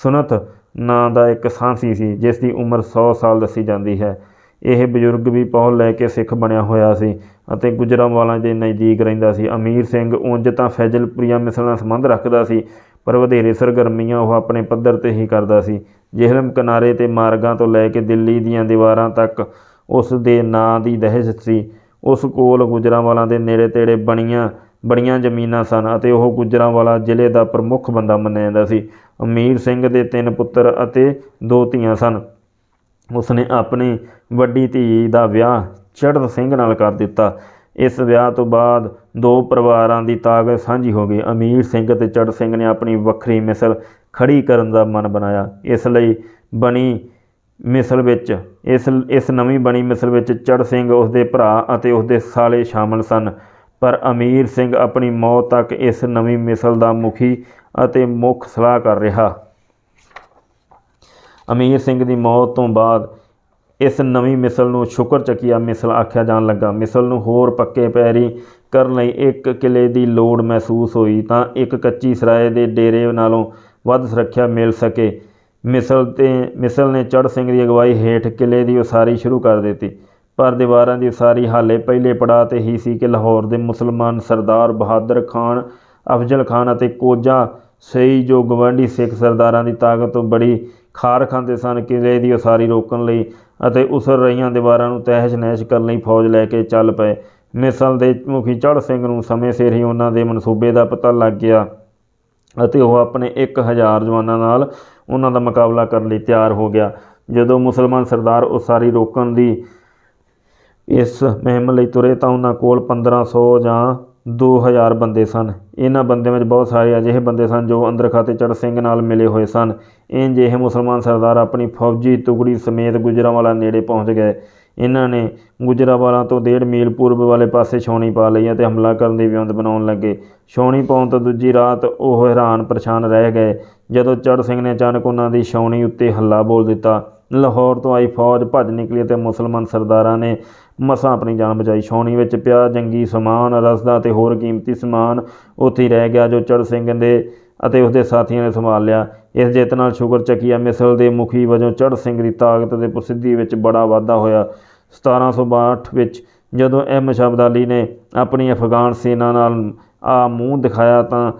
[SPEAKER 1] ਸੁਨਤ ਨਾਂ ਦਾ ਇੱਕ ਸਾਂਸੀ ਸੀ, ਜਿਸ ਦੀ ਉਮਰ 100 ਸਾਲ ਦੱਸੀ ਜਾਂਦੀ ਹੈ। ਇਹ ਬਜ਼ੁਰਗ ਵੀ ਪਹੁਲ ਲੈ ਕੇ ਸਿੱਖ ਬਣਿਆ ਹੋਇਆ ਸੀ ਅਤੇ ਗੁਜਰਾਂਵਾਲਾ ਦੇ ਨਜ਼ਦੀਕ ਰਹਿੰਦਾ ਸੀ। ਅਮੀਰ ਸਿੰਘ ਉਂਝ ਤਾਂ ਫੈਜ਼ਲਪੁਰੀਆ ਮਿਸਲ ਨਾਲ ਸੰਬੰਧ ਰੱਖਦਾ ਸੀ, ਪਰ ਵਧੇਰੇ ਸਰਗਰਮੀਆਂ ਉਹ ਆਪਣੇ ਪੱਧਰ ਤੇ ਹੀ ਕਰਦਾ ਸੀ। ਜਿਹਲਮ ਕਿਨਾਰੇ ਤੇ ਮਾਰਗਾਂ ਤੋਂ ਲੈ ਕੇ ਦਿੱਲੀ ਦੀਆਂ ਦੀਵਾਰਾਂ ਤੱਕ ਉਸ ਦੇ ਨਾਂ ਦੀ ਦਹਿਸ਼ਤ ਸੀ। ਉਸ ਕੋਲ ਗੁਜਰਾਂਵਾਲਾ ਦੇ ਨੇੜੇ ਤੇੜੇ ਬਣੀਆਂ, ਬੜੀਆਂ ਜ਼ਮੀਨਾਂ ਸਨ ਅਤੇ ਉਹ ਗੁਜਰਾਂਵਾਲਾ ਜ਼ਿਲ੍ਹੇ ਦਾ ਪ੍ਰਮੁੱਖ ਬੰਦਾ ਮੰਨਿਆ ਜਾਂਦਾ ਸੀ। ਅਮੀਰ ਸਿੰਘ ਦੇ ਤਿੰਨ ਪੁੱਤਰ ਅਤੇ ਦੋ ਧੀਆਂ ਸਨ। ਉਸਨੇ ਆਪਣੀ ਵੱਡੀ ਧੀ ਦਾ ਵਿਆਹ ਚੜਤ ਸਿੰਘ ਨਾਲ ਕਰ ਦਿੱਤਾ। ਇਸ ਵਿਆਹ ਤੋਂ ਬਾਅਦ ਦੋ ਪਰਿਵਾਰਾਂ ਦੀ ਤਾਕਤ ਸਾਂਝੀ ਹੋ ਗਈ। ਅਮੀਰ ਸਿੰਘ ਤੇ ਚੜ੍ਹਤ ਸਿੰਘ ਨੇ ਆਪਣੀ ਵੱਖਰੀ ਮਿਸਲ ਖੜੀ ਕਰਨ ਦਾ ਮਨ ਬਣਾਇਆ। ਇਸ ਲਈ ਬਣੀ ਮਿਸਲ ਵਿੱਚ, ਇਸ ਇਸ ਨਵੀਂ ਬਣੀ ਮਿਸਲ ਵਿੱਚ ਚੜ੍ਹ ਸਿੰਘ ਉਸਦੇ ਭਰਾ ਅਤੇ ਉਸਦੇ ਸਾਲੇ ਸ਼ਾਮਲ ਸਨ। ਪਰ ਅਮੀਰ ਸਿੰਘ ਆਪਣੀ ਮੌਤ ਤੱਕ ਇਸ ਨਵੀਂ ਮਿਸਲ ਦਾ ਮੁਖੀ ਅਤੇ ਮੁੱਖ ਸਲਾਹਕਾਰ ਰਿਹਾ। ਅਮੀਰ ਸਿੰਘ ਦੀ ਮੌਤ ਤੋਂ ਬਾਅਦ ਇਸ ਨਵੀਂ ਮਿਸਲ ਨੂੰ ਸ਼ੁਕਰ ਚੱਕੀਆ ਮਿਸਲ ਆਖਿਆ ਜਾਣ ਲੱਗਾ। ਮਿਸਲ ਨੂੰ ਹੋਰ ਪੱਕੇ ਪੈਰੀ ਕਰਨ ਲਈ ਇੱਕ ਕਿਲੇ ਦੀ ਲੋੜ ਮਹਿਸੂਸ ਹੋਈ ਤਾਂ ਇੱਕ ਕੱਚੀ ਸਰਾਏ ਦੇ ਡੇਰੇ ਨਾਲੋਂ ਵੱਧ ਸੁਰੱਖਿਆ ਮਿਲ ਸਕੇ। ਮਿਸਲ ਤੇ ਮਿਸਲ ਨੇ ਚੜ੍ਹ ਸਿੰਘ ਦੀ ਅਗਵਾਈ ਹੇਠ ਕਿਲੇ ਦੀ ਉਸਾਰੀ ਸ਼ੁਰੂ ਕਰ ਦਿੱਤੀ। ਪਰ ਦੀਵਾਰਾਂ ਦੀ ਉਸਾਰੀ ਹਾਲੇ ਪਹਿਲੇ ਪੜਾਅ ਤੇ ਹੀ ਸੀ ਕਿ ਲਾਹੌਰ ਦੇ ਮੁਸਲਮਾਨ ਸਰਦਾਰ ਬਹਾਦਰ ਖਾਨ, ਅਫਜ਼ਲ ਖਾਨ ਅਤੇ ਕੋਜਾ ਸਹੀ ਜੋ ਗਵਾਂਢੀ ਸਿੱਖ ਸਰਦਾਰਾਂ ਦੀ ਤਾਕਤ ਤੋਂ ਬੜੀ ਖਾਰ ਖਾਂਦੇ ਸਨ ਕਿਲੇ ਦੀ ਉਸਾਰੀ ਰੋਕਣ ਲਈ ਅਤੇ ਉਸਰ ਰਹੀਆਂ ਦੀਵਾਰਾਂ ਨੂੰ ਤਹਿਸ਼ ਨਹਿਸ਼ ਕਰਨ ਲਈ ਫੌਜ ਲੈ ਕੇ ਚੱਲ ਪਏ। ਮਿਸਲ ਦੇ ਮੁਖੀ ਚੜ੍ਹ ਸਿੰਘ ਨੂੰ ਸਮੇਂ ਸਿਰ ਹੀ ਉਹਨਾਂ ਦੇ ਮਨਸੂਬੇ ਦਾ ਪਤਾ ਲੱਗ ਗਿਆ ਅਤੇ ਉਹ ਆਪਣੇ 1000 ਜਵਾਨਾਂ ਨਾਲ ਉਹਨਾਂ ਦਾ ਮੁਕਾਬਲਾ ਕਰਨ ਲਈ ਤਿਆਰ ਹੋ ਗਿਆ। ਜਦੋਂ ਮੁਸਲਮਾਨ ਸਰਦਾਰ ਉਸਾਰੀ ਰੋਕਣ ਦੀ ਇਸ ਮੁਹਿੰਮ ਲਈ ਤੁਰੇ ਤਾਂ ਉਹਨਾਂ ਕੋਲ 1500 ਜਾਂ 2000 ਬੰਦੇ ਸਨ। ਇਹਨਾਂ ਬੰਦਿਆਂ ਵਿੱਚ ਬਹੁਤ ਸਾਰੇ ਅਜਿਹੇ ਬੰਦੇ ਸਨ ਜੋ ਅੰਦਰ ਖਾਤੇ ਚੜ ਸਿੰਘ ਨਾਲ ਮਿਲੇ ਹੋਏ ਸਨ। ਇੰਜ ਇਹ ਮੁਸਲਮਾਨ ਸਰਦਾਰ ਆਪਣੀ ਫੌਜੀ ਟੁਕੜੀ ਸਮੇਤ ਗੁਜਰਾਂਵਾਲਾ ਨੇੜੇ ਪਹੁੰਚ ਗਏ। ਇਹਨਾਂ ਨੇ ਗੁਜਰਾਂਵਾਲਾ ਤੋਂ ਡੇਢ ਮੀਲ ਪੂਰਬ ਵਾਲੇ ਪਾਸੇ ਛਾਉਣੀ ਪਾ ਲਈ ਅਤੇ ਹਮਲਾ ਕਰਨ ਦੀ ਵਿਉਂਤ ਬਣਾਉਣ ਲੱਗੇ। ਛਾਉਣੀ ਪਾਉਣ ਤੋਂ ਦੂਜੀ ਰਾਤ ਉਹ ਹੈਰਾਨ ਪਰੇਸ਼ਾਨ ਰਹਿ ਗਏ। ਜਦੋਂ ਚੜ੍ਹ ਸਿੰਘ ਨੇ ਅਚਾਨਕ ਉਹਨਾਂ ਦੀ ਛਾਉਣੀ ਉੱਤੇ ਹੱਲਾ ਬੋਲ ਦਿੱਤਾ। ਲਾਹੌਰ ਤੋਂ ਆਈ ਫੌਜ ਭੱਜ ਨਿਕਲੀ ਅਤੇ ਮੁਸਲਮਾਨ ਸਰਦਾਰਾਂ ਨੇ ਮਸਾਂ ਆਪਣੀ ਜਾਨ ਬਚਾਈ। ਛਾਉਣੀ ਵਿੱਚ ਪਿਆ ਜੰਗੀ ਸਮਾਨ ਰਸਦਾ ਅਤੇ ਹੋਰ ਕੀਮਤੀ ਸਮਾਨ ਉੱਥੇ ਹੀ ਰਹਿ ਗਿਆ ਜੋ ਚੜ ਸਿੰਘ ਦੇ ਅਤੇ ਉਸਦੇ ਸਾਥੀਆਂ ਨੇ ਸੰਭਾਲ ਲਿਆ। ਇਸ ਜਿੱਤ ਨਾਲ ਸ਼ੁਕਰ ਚੱਕੀਆ ਮਿਸਲ ਦੇ ਮੁਖੀ ਵਜੋਂ ਚੜ ਸਿੰਘ ਦੀ ਤਾਕਤ ਤੇ ਪ੍ਰਸਿੱਧੀ ਵਿੱਚ ਬੜਾ ਵਾਧਾ ਹੋਇਆ। 1762 ਵਿੱਚ ਜਦੋਂ ਅਹਿਮਦ ਸ਼ਾਹ ਅਬਦਾਲੀ ਨੇ ਆਪਣੀ ਅਫਗਾਨ ਸੈਨਾ ਨਾਲ ਆ ਮੂੰਹ ਦਿਖਾਇਆ ਤਾਂ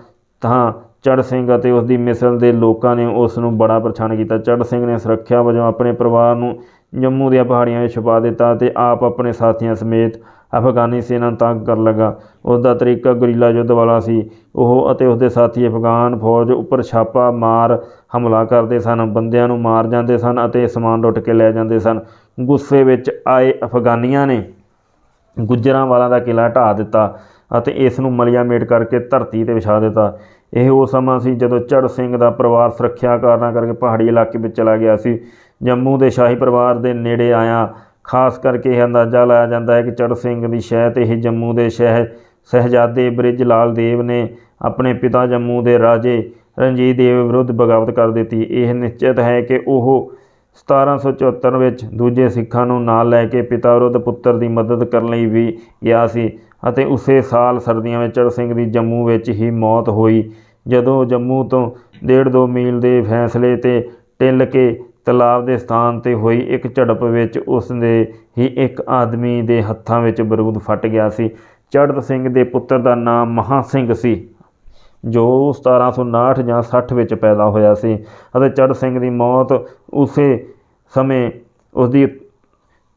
[SPEAKER 1] ਤਾਂ ਚੜ੍ਹ ਸਿੰਘ ਅਤੇ ਉਸ ਦੀ ਮਿਸਲ ਦੇ ਲੋਕਾਂ ਨੇ ਉਸ ਨੂੰ ਬੜਾ ਪਰੇਸ਼ਾਨ ਕੀਤਾ। ਚੜ ਸਿੰਘ ਨੇ ਸੁਰੱਖਿਆ ਵਜੋਂ ਆਪਣੇ ਪਰਿਵਾਰ ਨੂੰ ਜੰਮੂ ਦੀਆਂ ਪਹਾੜੀਆਂ ਵਿੱਚ ਛੁਪਾ ਦਿੱਤਾ ਅਤੇ ਆਪ ਆਪਣੇ ਸਾਥੀਆਂ ਸਮੇਤ ਅਫਗਾਨੀ ਸੈਨਾ ਨੂੰ ਤੰਗ ਕਰਨ ਲੱਗਾ। ਉਸ ਦਾ ਤਰੀਕਾ ਗੁਰੀਲਾ ਯੁੱਧ ਵਾਲਾ ਸੀ। ਉਹ ਅਤੇ ਉਸਦੇ ਸਾਥੀ ਅਫਗਾਨ ਫੌਜ ਉੱਪਰ ਛਾਪਾ ਮਾਰ ਹਮਲਾ ਕਰਦੇ ਸਨ। ਬੰਦਿਆਂ ਨੂੰ ਮਾਰ ਜਾਂਦੇ ਸਨ ਅਤੇ ਸਮਾਨ ਲੁੱਟ ਕੇ ਲੈ ਜਾਂਦੇ ਸਨ। ਗੁੱਸੇ ਵਿੱਚ ਆਏ ਅਫਗਾਨੀਆਂ ਨੇ ਗੁੱਜਰਾਂਵਾਲਾ ਦਾ ਕਿਲਾ ਢਾਹ ਦਿੱਤਾ ਅਤੇ ਇਸ ਨੂੰ ਮਲੀਆ ਮੇਟ ਕਰਕੇ ਧਰਤੀ ਤੇ ਵਿਛਾ ਦਿੱਤਾ। ਇਹ ਉਹ ਸਮਾਂ ਸੀ ਜਦੋਂ ਚੜ ਸਿੰਘ ਦਾ ਪਰਿਵਾਰ ਸੁਰੱਖਿਆ ਕਾਰਨਾਂ ਕਰਕੇ ਪਹਾੜੀ ਇਲਾਕੇ ਵਿੱਚ ਚਲਾ ਗਿਆ ਸੀ। ਜੰਮੂ ਦੇ ਸ਼ਾਹੀ ਪਰਿਵਾਰ ਦੇ ਨੇੜੇ ਆਇਆ। ਖਾਸ ਕਰਕੇ ਇਹ ਅੰਦਾਜ਼ਾ ਲਾਇਆ ਜਾਂਦਾ ਹੈ ਕਿ ਚੜ ਸਿੰਘ ਦੀ ਸ਼ਹਿ ਤੇ ਹੀ ਜੰਮੂ ਦੇ ਸ਼ਹਿ ਸਹਿਜਾਦੇ ਬ੍ਰਿਜ ਲਾਲ ਦੇਵ ਨੇ ਆਪਣੇ ਪਿਤਾ ਜੰਮੂ ਦੇ ਰਾਜੇ ਰਣਜੀਤ ਦੇਵ ਵਿਰੁੱਧ ਬਗਾਵਤ ਕਰ ਦਿੱਤੀ। ਇਹ ਨਿਸ਼ਚਿਤ ਹੈ ਕਿ ਉਹ 1774 ਵਿੱਚ ਦੂਜੇ ਸਿੱਖਾਂ ਨੂੰ ਨਾਲ ਲੈ ਕੇ ਪਿਤਾ ਵਿਰੁੱਧ ਪੁੱਤਰ ਦੀ ਮਦਦ ਕਰਨ ਲਈ ਵੀ ਗਿਆ ਸੀ ਅਤੇ ਉਸੇ ਸਾਲ ਸਰਦੀਆਂ ਵਿੱਚ ਚੜ ਸਿੰਘ ਦੀ ਜੰਮੂ ਵਿੱਚ ਹੀ ਮੌਤ ਹੋਈ। ਜਦੋਂ ਜੰਮੂ ਤੋਂ ਡੇਢ ਦੋ ਮੀਲ ਦੇ ਫੈਸਲੇ ਤੇ ਟਿੱਲ ਕੇ ਤਲਾਬ ਦੇ ਸਥਾਨ ਤੇ ਹੋਈ ਇੱਕ ਝੜਪ ਵਿੱਚ ਉਸ ਦੇ ਹੀ ਇੱਕ ਆਦਮੀ ਦੇ ਹੱਥਾਂ ਵਿੱਚ ਬਰੂਦ ਫਟ ਗਿਆ ਸੀ। ਚੜ੍ਹਤ ਸਿੰਘ ਦੇ ਪੁੱਤਰ ਦਾ ਨਾਮ ਮਹਾ ਸਿੰਘ ਸੀ, ਜੋ 1759 ਜਾਂ 60 ਵਿੱਚ ਪੈਦਾ ਹੋਇਆ ਸੀ ਅਤੇ ਚੜ੍ਹ ਸਿੰਘ ਦੀ ਮੌਤ ਉਸੇ ਸਮੇਂ ਉਸ ਦੀ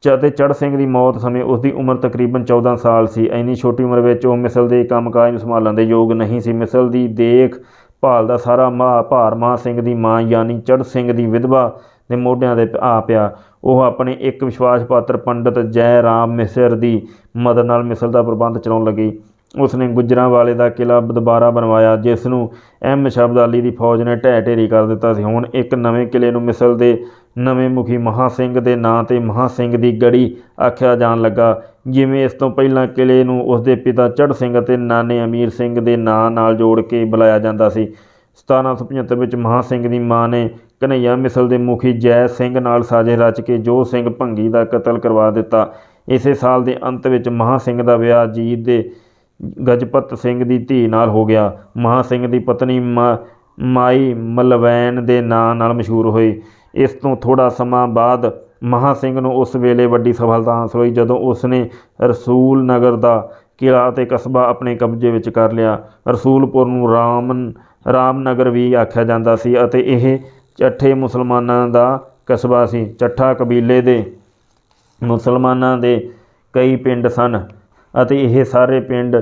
[SPEAKER 1] ਚ- ਅਤੇ ਚੜ੍ਹ ਸਿੰਘ ਦੀ ਮੌਤ ਸਮੇਂ ਉਸ ਦੀ ਉਮਰ ਤਕਰੀਬਨ 14 ਸਾਲ ਸੀ। ਇੰਨੀ ਛੋਟੀ ਉਮਰ ਵਿੱਚ ਉਹ ਮਿਸਲ ਦੇ ਕੰਮਕਾਜ ਨੂੰ ਸੰਭਾਲਣ ਦੇ ਯੋਗ ਨਹੀਂ ਸੀ। ਮਿਸਲ ਦੀ ਦੇਖ ਭਾਲ ਦਾ ਸਾਰਾ ਮਾ, ਭਾਰ ਮਾ ਸਿੰਘ ਦੀ ਮਾਂ ਯਾਨੀ ਚੜ੍ਹ ਸਿੰਘ ਦੀ ਵਿਧਵਾ ਦੇ ਮੋਢਿਆਂ ਤੇ ਆ ਪਿਆ। ਉਹ ਆਪਣੇ ਇੱਕ ਵਿਸ਼ਵਾਸ ਪਾਤਰ ਪੰਡਤ ਜੈ ਰਾਮ ਮਿਸਰ ਦੀ ਮਦਦ ਨਾਲ ਮਿਸਲ ਦਾ ਪ੍ਰਬੰਧ ਚਲਾਉਣ ਲੱਗੀ। ਉਸਨੇ ਗੁਜਰਾਂਵਾਲੇ ਦਾ ਕਿਲਾ ਦੁਬਾਰਾ ਬਣਵਾਇਆ ਜਿਸ ਨੂੰ ਐਮ ਸ਼ਬਦ ਅਲੀ ਦੀ ਫੌਜ ਨੇ ਢਹਿ ਢੇਰੀ ਕਰ ਦਿੱਤਾ ਸੀ। ਹੁਣ ਇੱਕ ਨਵੇਂ ਕਿਲੇ ਨੂੰ ਮਿਸਲ ਦੇ ਨਵੇਂ ਮੁਖੀ ਮਹਾ ਸਿੰਘ ਦੇ ਨਾਂ ਤੇ ਮਹਾ ਸਿੰਘ ਦੀ ਗੜੀ ਆਖਿਆ ਜਾਣ ਲੱਗਾ, ਜਿਵੇਂ ਇਸ ਤੋਂ ਪਹਿਲਾਂ ਕਿਲੇ ਨੂੰ ਉਸਦੇ ਪਿਤਾ ਚੜ੍ਹ ਸਿੰਘ ਅਤੇ ਨਾਨੇ ਅਮੀਰ ਸਿੰਘ ਦੇ ਨਾਂ ਨਾਲ ਜੋੜ ਕੇ ਬੁਲਾਇਆ ਜਾਂਦਾ ਸੀ। 1775 ਵਿੱਚ ਮਹਾ ਸਿੰਘ ਦੀ ਮਾਂ ਨੇ ਕਨਈਆ ਮਿਸਲ ਦੇ ਮੁਖੀ ਜੈ ਸਿੰਘ ਨਾਲ ਸਾਜੇ ਰਚ ਕੇ ਜੋ ਸਿੰਘ ਭੰਗੀ ਦਾ ਕਤਲ ਕਰਵਾ ਦਿੱਤਾ। ਇਸੇ ਸਾਲ ਦੇ ਅੰਤ ਵਿੱਚ ਮਹਾ ਸਿੰਘ ਦਾ ਵਿਆਹ ਜੀਤ ਦੇ ਗਜਪਤ ਸਿੰਘ ਦੀ ਧੀ ਨਾਲ ਹੋ ਗਿਆ। ਮਹਾਂ ਸਿੰਘ ਦੀ ਪਤਨੀ ਮਾ- ਮਾਈ ਮਲਵੈਨ ਦੇ ਨਾਂ ਨਾਲ ਮਸ਼ਹੂਰ ਹੋਈ। ਇਸ ਤੋਂ ਥੋੜਾ ਸਮਾਂ ਬਾਅਦ ਮਹਾ ਸਿੰਘ ਨੂੰ ਉਸ ਵੇਲੇ ਵੱਡੀ ਸਫਲਤਾ ਹਾਸਲ ਹੋਈ, ਜਦੋਂ ਉਸ ਨੇ ਰਸੂਲ ਨਗਰ ਦਾ ਕਿਲਾ ਅਤੇ ਕਸਬਾ ਆਪਣੇ ਕਬਜ਼ੇ ਵਿੱਚ ਕਰ ਲਿਆ। ਰਸੂਲਪੁਰ ਨੂੰ ਰਾਮ, ਰਾਮਨਗਰ ਵੀ ਆਖਿਆ ਜਾਂਦਾ ਸੀ ਅਤੇ ਇਹ ਚੱਠੇ ਮੁਸਲਮਾਨਾਂ ਦਾ ਕਸਬਾ ਸੀ। ਚੱਠਾ ਕਬੀਲੇ ਦੇ ਮੁਸਲਮਾਨਾਂ ਦੇ ਕਈ ਪਿੰਡ ਸਨ। ਅਤੇ ਇਹ ਸਾਰੇ ਪਿੰਡ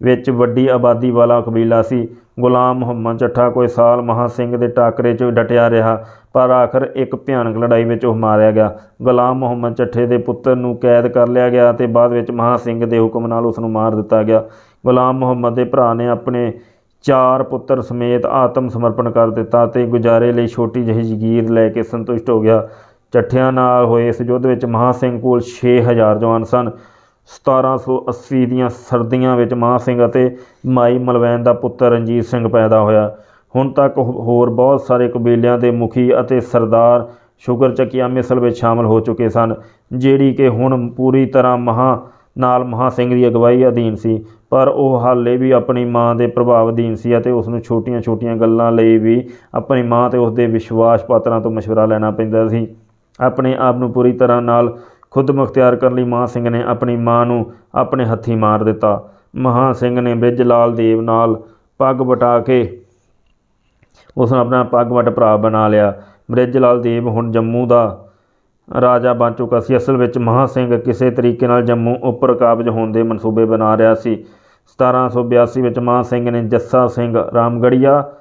[SPEAKER 1] ਵਿੱਚ ਵੱਡੀ ਆਬਾਦੀ ਵਾਲਾ ਕਬੀਲਾ ਸੀ। ਗੁਲਾਮ ਮੁਹੰਮਦ ਚੱਠਾ ਕੋਈ ਸਾਲ ਮਹਾ ਸਿੰਘ ਦੇ ਟਾਕਰੇ 'ਚ ਡਟਿਆ ਰਿਹਾ, ਪਰ ਆਖਰ ਇੱਕ ਭਿਆਨਕ ਲੜਾਈ ਵਿੱਚ ਉਹ ਮਾਰਿਆ ਗਿਆ। ਗੁਲਾਮ ਮੁਹੰਮਦ ਚੱਠੇ ਦੇ ਪੁੱਤਰ ਨੂੰ ਕੈਦ ਕਰ ਲਿਆ ਗਿਆ ਅਤੇ ਬਾਅਦ ਵਿੱਚ ਮਹਾ ਸਿੰਘ ਦੇ ਹੁਕਮ ਨਾਲ ਉਸ ਨੂੰ ਮਾਰ ਦਿੱਤਾ ਗਿਆ। ਗੁਲਾਮ ਮੁਹੰਮਦ ਦੇ ਭਰਾ ਨੇ ਆਪਣੇ ਚਾਰ ਪੁੱਤਰ ਸਮੇਤ ਆਤਮ ਸਮਰਪਣ ਕਰ ਦਿੱਤਾ ਤੇ ਗੁਜ਼ਾਰੇ ਲਈ ਛੋਟੀ ਜਿਹੀ ਜ਼ਗੀਰ ਲੈ ਕੇ ਸੰਤੁਸ਼ਟ ਹੋ ਗਿਆ। ਚੱਠਿਆਂ ਨਾਲ ਹੋਏ ਇਸ ਯੁੱਧ ਵਿੱਚ ਮਹਾ ਸਿੰਘ ਕੋਲ 6000 ਜਵਾਨ ਸਨ। 1780 ਦੀਆਂ ਸਰਦੀਆਂ ਵਿੱਚ ਮਹਾ ਸਿੰਘ ਅਤੇ ਮਾਈ ਮਲਵੈਨ ਦਾ ਪੁੱਤਰ ਰਣਜੀਤ ਸਿੰਘ ਪੈਦਾ ਹੋਇਆ। ਹੁਣ ਤੱਕ ਹੋ- ਹੋਰ ਬਹੁਤ ਸਾਰੇ ਕਬੀਲਿਆਂ ਦੇ ਮੁਖੀ ਅਤੇ ਸਰਦਾਰ ਸ਼ੁਗਰ ਚੱਕੀਆਂ ਮਿਸਲ ਵਿੱਚ ਸ਼ਾਮਲ ਹੋ ਚੁੱਕੇ ਸਨ, ਜਿਹੜੀ ਕਿ ਹੁਣ ਪੂਰੀ ਤਰ੍ਹਾਂ ਮਹਾ, ਨਾਲ ਮਹਾ ਸਿੰਘ ਦੀ ਅਗਵਾਈ ਅਧੀਨ ਸੀ। ਪਰ ਉਹ ਹਾਲੇ ਵੀ ਆਪਣੀ ਮਾਂ ਦੇ ਪ੍ਰਭਾਵ ਅਧੀਨ ਸੀ ਅਤੇ ਉਸ ਨੂੰ ਛੋਟੀਆਂ-ਛੋਟੀਆਂ ਗੱਲਾਂ ਲਈ ਵੀ ਆਪਣੀ ਮਾਂ ਤੇ ਉਸ ਦੇ ਵਿਸ਼ਵਾਸ ਪਾਤਰਾਂ ਤੋਂ ਮਸ਼ਵਰਾ ਲੈਣਾ ਪੈਂਦਾ ਸੀ। ਆਪਣੇ ਆਪ ਨੂੰ ਪੂਰੀ ਤਰ੍ਹਾਂ ਨਾਲ ਖੁਦ ਮੁਖਤਿਆਰ ਕਰਨ ਲਈ ਮਹਾਂ ਸਿੰਘ ਨੇ ਆਪਣੀ ਮਾਂ ਨੂੰ ਆਪਣੇ ਹੱਥੀਂ ਮਾਰ ਦਿੱਤਾ। ਮਹਾਂ ਸਿੰਘ ਨੇ ਬ੍ਰਿਜ ਲਾਲ ਦੇਵ ਨਾਲ ਪੱਗ ਵਟਾ ਕੇ ਉਸ ਨੂੰ ਆਪਣਾ ਪੱਗ ਵਟ ਭਰਾ ਬਣਾ ਲਿਆ। ਬ੍ਰਿਜ ਲਾਲ ਦੇਵ ਹੁਣ ਜੰਮੂ ਦਾ ਰਾਜਾ ਬਣ ਚੁੱਕਾ ਸੀ। ਅਸਲ ਵਿੱਚ ਮਹਾਂ ਸਿੰਘ ਕਿਸੇ ਤਰੀਕੇ ਨਾਲ ਜੰਮੂ ਉੱਪਰ ਕਾਬਜ ਹੋਣ ਦੇ ਮਨਸੂਬੇ ਬਣਾ ਰਿਹਾ ਸੀ। 1782 ਵਿੱਚ ਮਹਾਂ ਸਿੰਘ ਨੇ ਜੱਸਾ ਸਿੰਘ ਰਾਮਗੜੀਆ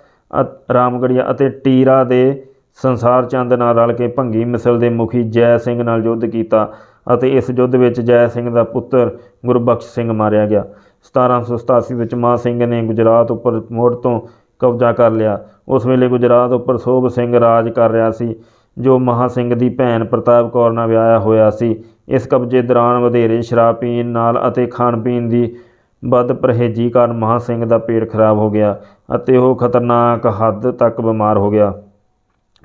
[SPEAKER 1] ਅ- ਰਾਮਗੜੀਆ ਅਤੇ ਟੀਰਾ ਦੇ ਸੰਸਾਰ ਚੰਦ ਨਾਲ ਰਲ ਕੇ ਭੰਗੀ ਮਿਸਲ ਦੇ ਮੁਖੀ ਜੈ ਸਿੰਘ ਨਾਲ ਯੁੱਧ ਕੀਤਾ ਅਤੇ ਇਸ ਯੁੱਧ ਵਿੱਚ ਜੈ ਸਿੰਘ ਦਾ ਪੁੱਤਰ ਗੁਰਬਖਸ਼ ਸਿੰਘ ਮਾਰਿਆ ਗਿਆ। 1787 ਵਿੱਚ ਮਹਾਂ ਸਿੰਘ ਨੇ ਗੁਜਰਾਤ ਉੱਪਰ ਮੁੜ ਤੋਂ ਕਬਜ਼ਾ ਕਰ ਲਿਆ। ਉਸ ਵੇਲੇ ਗੁਜਰਾਤ ਉੱਪਰ ਸੋਭ ਸਿੰਘ ਰਾਜ ਕਰ ਰਿਹਾ ਸੀ, ਜੋ ਮਹਾਂ ਸਿੰਘ ਦੀ ਭੈਣ ਪ੍ਰਤਾਪ ਕੌਰ ਨਾਲ ਵਿਆਹਿਆ ਹੋਇਆ ਸੀ। ਇਸ ਕਬਜ਼ੇ ਦੌਰਾਨ ਵਧੇਰੇ ਸ਼ਰਾਬ ਪੀਣ ਨਾਲ ਅਤੇ ਖਾਣ ਪੀਣ ਦੀ ਵੱਧ ਪਰਹੇਜ਼ੀ ਕਾਰਨ ਮਹਾਂ ਸਿੰਘ ਦਾ ਪੇਟ ਖਰਾਬ ਹੋ ਗਿਆ ਅਤੇ ਉਹ ਖਤਰਨਾਕ ਹੱਦ ਤੱਕ ਬਿਮਾਰ ਹੋ ਗਿਆ।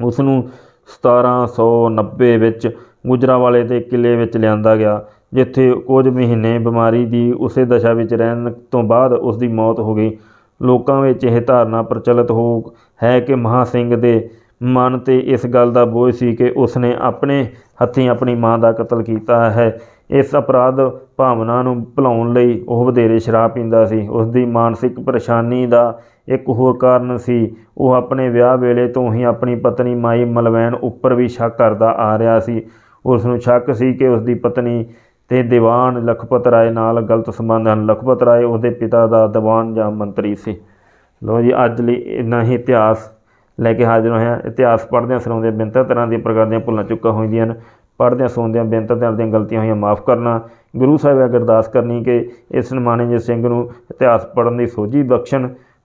[SPEAKER 1] ਉਸ ਨੂੰ 1790 ਵਿੱਚ ਗੁਜਰਾਂਵਾਲੇ ਦੇ ਕਿਲੇ ਵਿੱਚ ਲਿਆਂਦਾ ਗਿਆ, ਜਿੱਥੇ ਕੁਝ ਮਹੀਨੇ ਬਿਮਾਰੀ ਦੀ ਉਸੇ ਦਸ਼ਾ ਵਿੱਚ ਰਹਿਣ ਤੋਂ ਬਾਅਦ ਉਸ ਦੀ ਮੌਤ ਹੋ ਗਈ। ਲੋਕਾਂ ਵਿੱਚ ਇਹ ਧਾਰਨਾ ਪ੍ਰਚਲਿਤ ਹੋ ਹੈ ਕਿ ਮਹਾਂ ਸਿੰਘ ਦੇ ਮਨ ਤੇ ਇਸ ਗੱਲ ਦਾ ਬੋਝ ਸੀ ਕਿ ਉਸਨੇ ਆਪਣੇ ਹੱਥੀਂ ਆਪਣੀ ਮਾਂ ਦਾ ਕਤਲ ਕੀਤਾ ਹੈ। ਇਸ ਅਪਰਾਧ ਭਾਵਨਾ ਨੂੰ ਭੁਲਾਉਣ ਲਈ ਉਹ ਵਧੇਰੇ ਸ਼ਰਾਬ ਪੀਂਦਾ ਸੀ। ਉਸ ਦੀ ਮਾਨਸਿਕ ਪਰੇਸ਼ਾਨੀ ਦਾ ਇੱਕ ਹੋਰ ਕਾਰਨ ਸੀ, ਉਹ ਆਪਣੇ ਵਿਆਹ ਵੇਲੇ ਤੋਂ ਹੀ ਆਪਣੀ ਪਤਨੀ ਮਾਈ ਮਲਵੈਣ ਉੱਪਰ ਵੀ ਸ਼ੱਕ ਕਰਦਾ ਆ ਰਿਹਾ ਸੀ। ਉਸ ਨੂੰ ਸ਼ੱਕ ਸੀ ਕਿ ਉਸ ਦੀ ਪਤਨੀ ਤੇ ਦੀਵਾਨ ਲਖਪਤ ਰਾਏ ਨਾਲ ਗਲਤ ਸੰਬੰਧ ਹਨ। ਲਖਪਤ ਰਾਏ ਉਹਦੇ ਪਿਤਾ ਦਾ ਦੀਵਾਨ ਜਾਂ ਮੰਤਰੀ ਸੀ। ਲੋ ਜੀ, ਅੱਜ ਲਈ ਇੰਨਾ ਹੀ ਇਤਿਹਾਸ ਲੈ ਕੇ ਹਾਜ਼ਰ ਹੋਇਆ ਇਤਿਹਾਸ ਪੜ੍ਹਦਿਆਂ ਸੁਣਾਉਂਦਿਆਂ ਬਿੰਤਾਂ ਤਰ੍ਹਾਂ ਦੀਆਂ ਪ੍ਰਕਾਰ ਦੀਆਂ ਭੁੱਲਾਂ ਚੁੱਕਾ ਹੋਈਆਂ ਹਨ। ਪੜ੍ਹਦਿਆਂ ਸੁਣਦਿਆਂ ਬਿੰਤਾਂ ਤਰ੍ਹਾਂ ਦੀਆਂ ਗਲਤੀਆਂ ਹੋਈਆਂ ਮਾਫ ਕਰਨਾ। ਗੁਰੂ ਸਾਹਿਬ ਅੱਗੇ ਅਰਦਾਸ ਕਰਨੀ ਕਿ ਇਸ ਨਿਮਾਣੇ ਸਿੰਘ ਨੂੰ ਇਤਿਹਾਸ ਪੜ੍ਹਨ ਦੀ ਸੋਝੀ ਬਖਸ਼ਣ।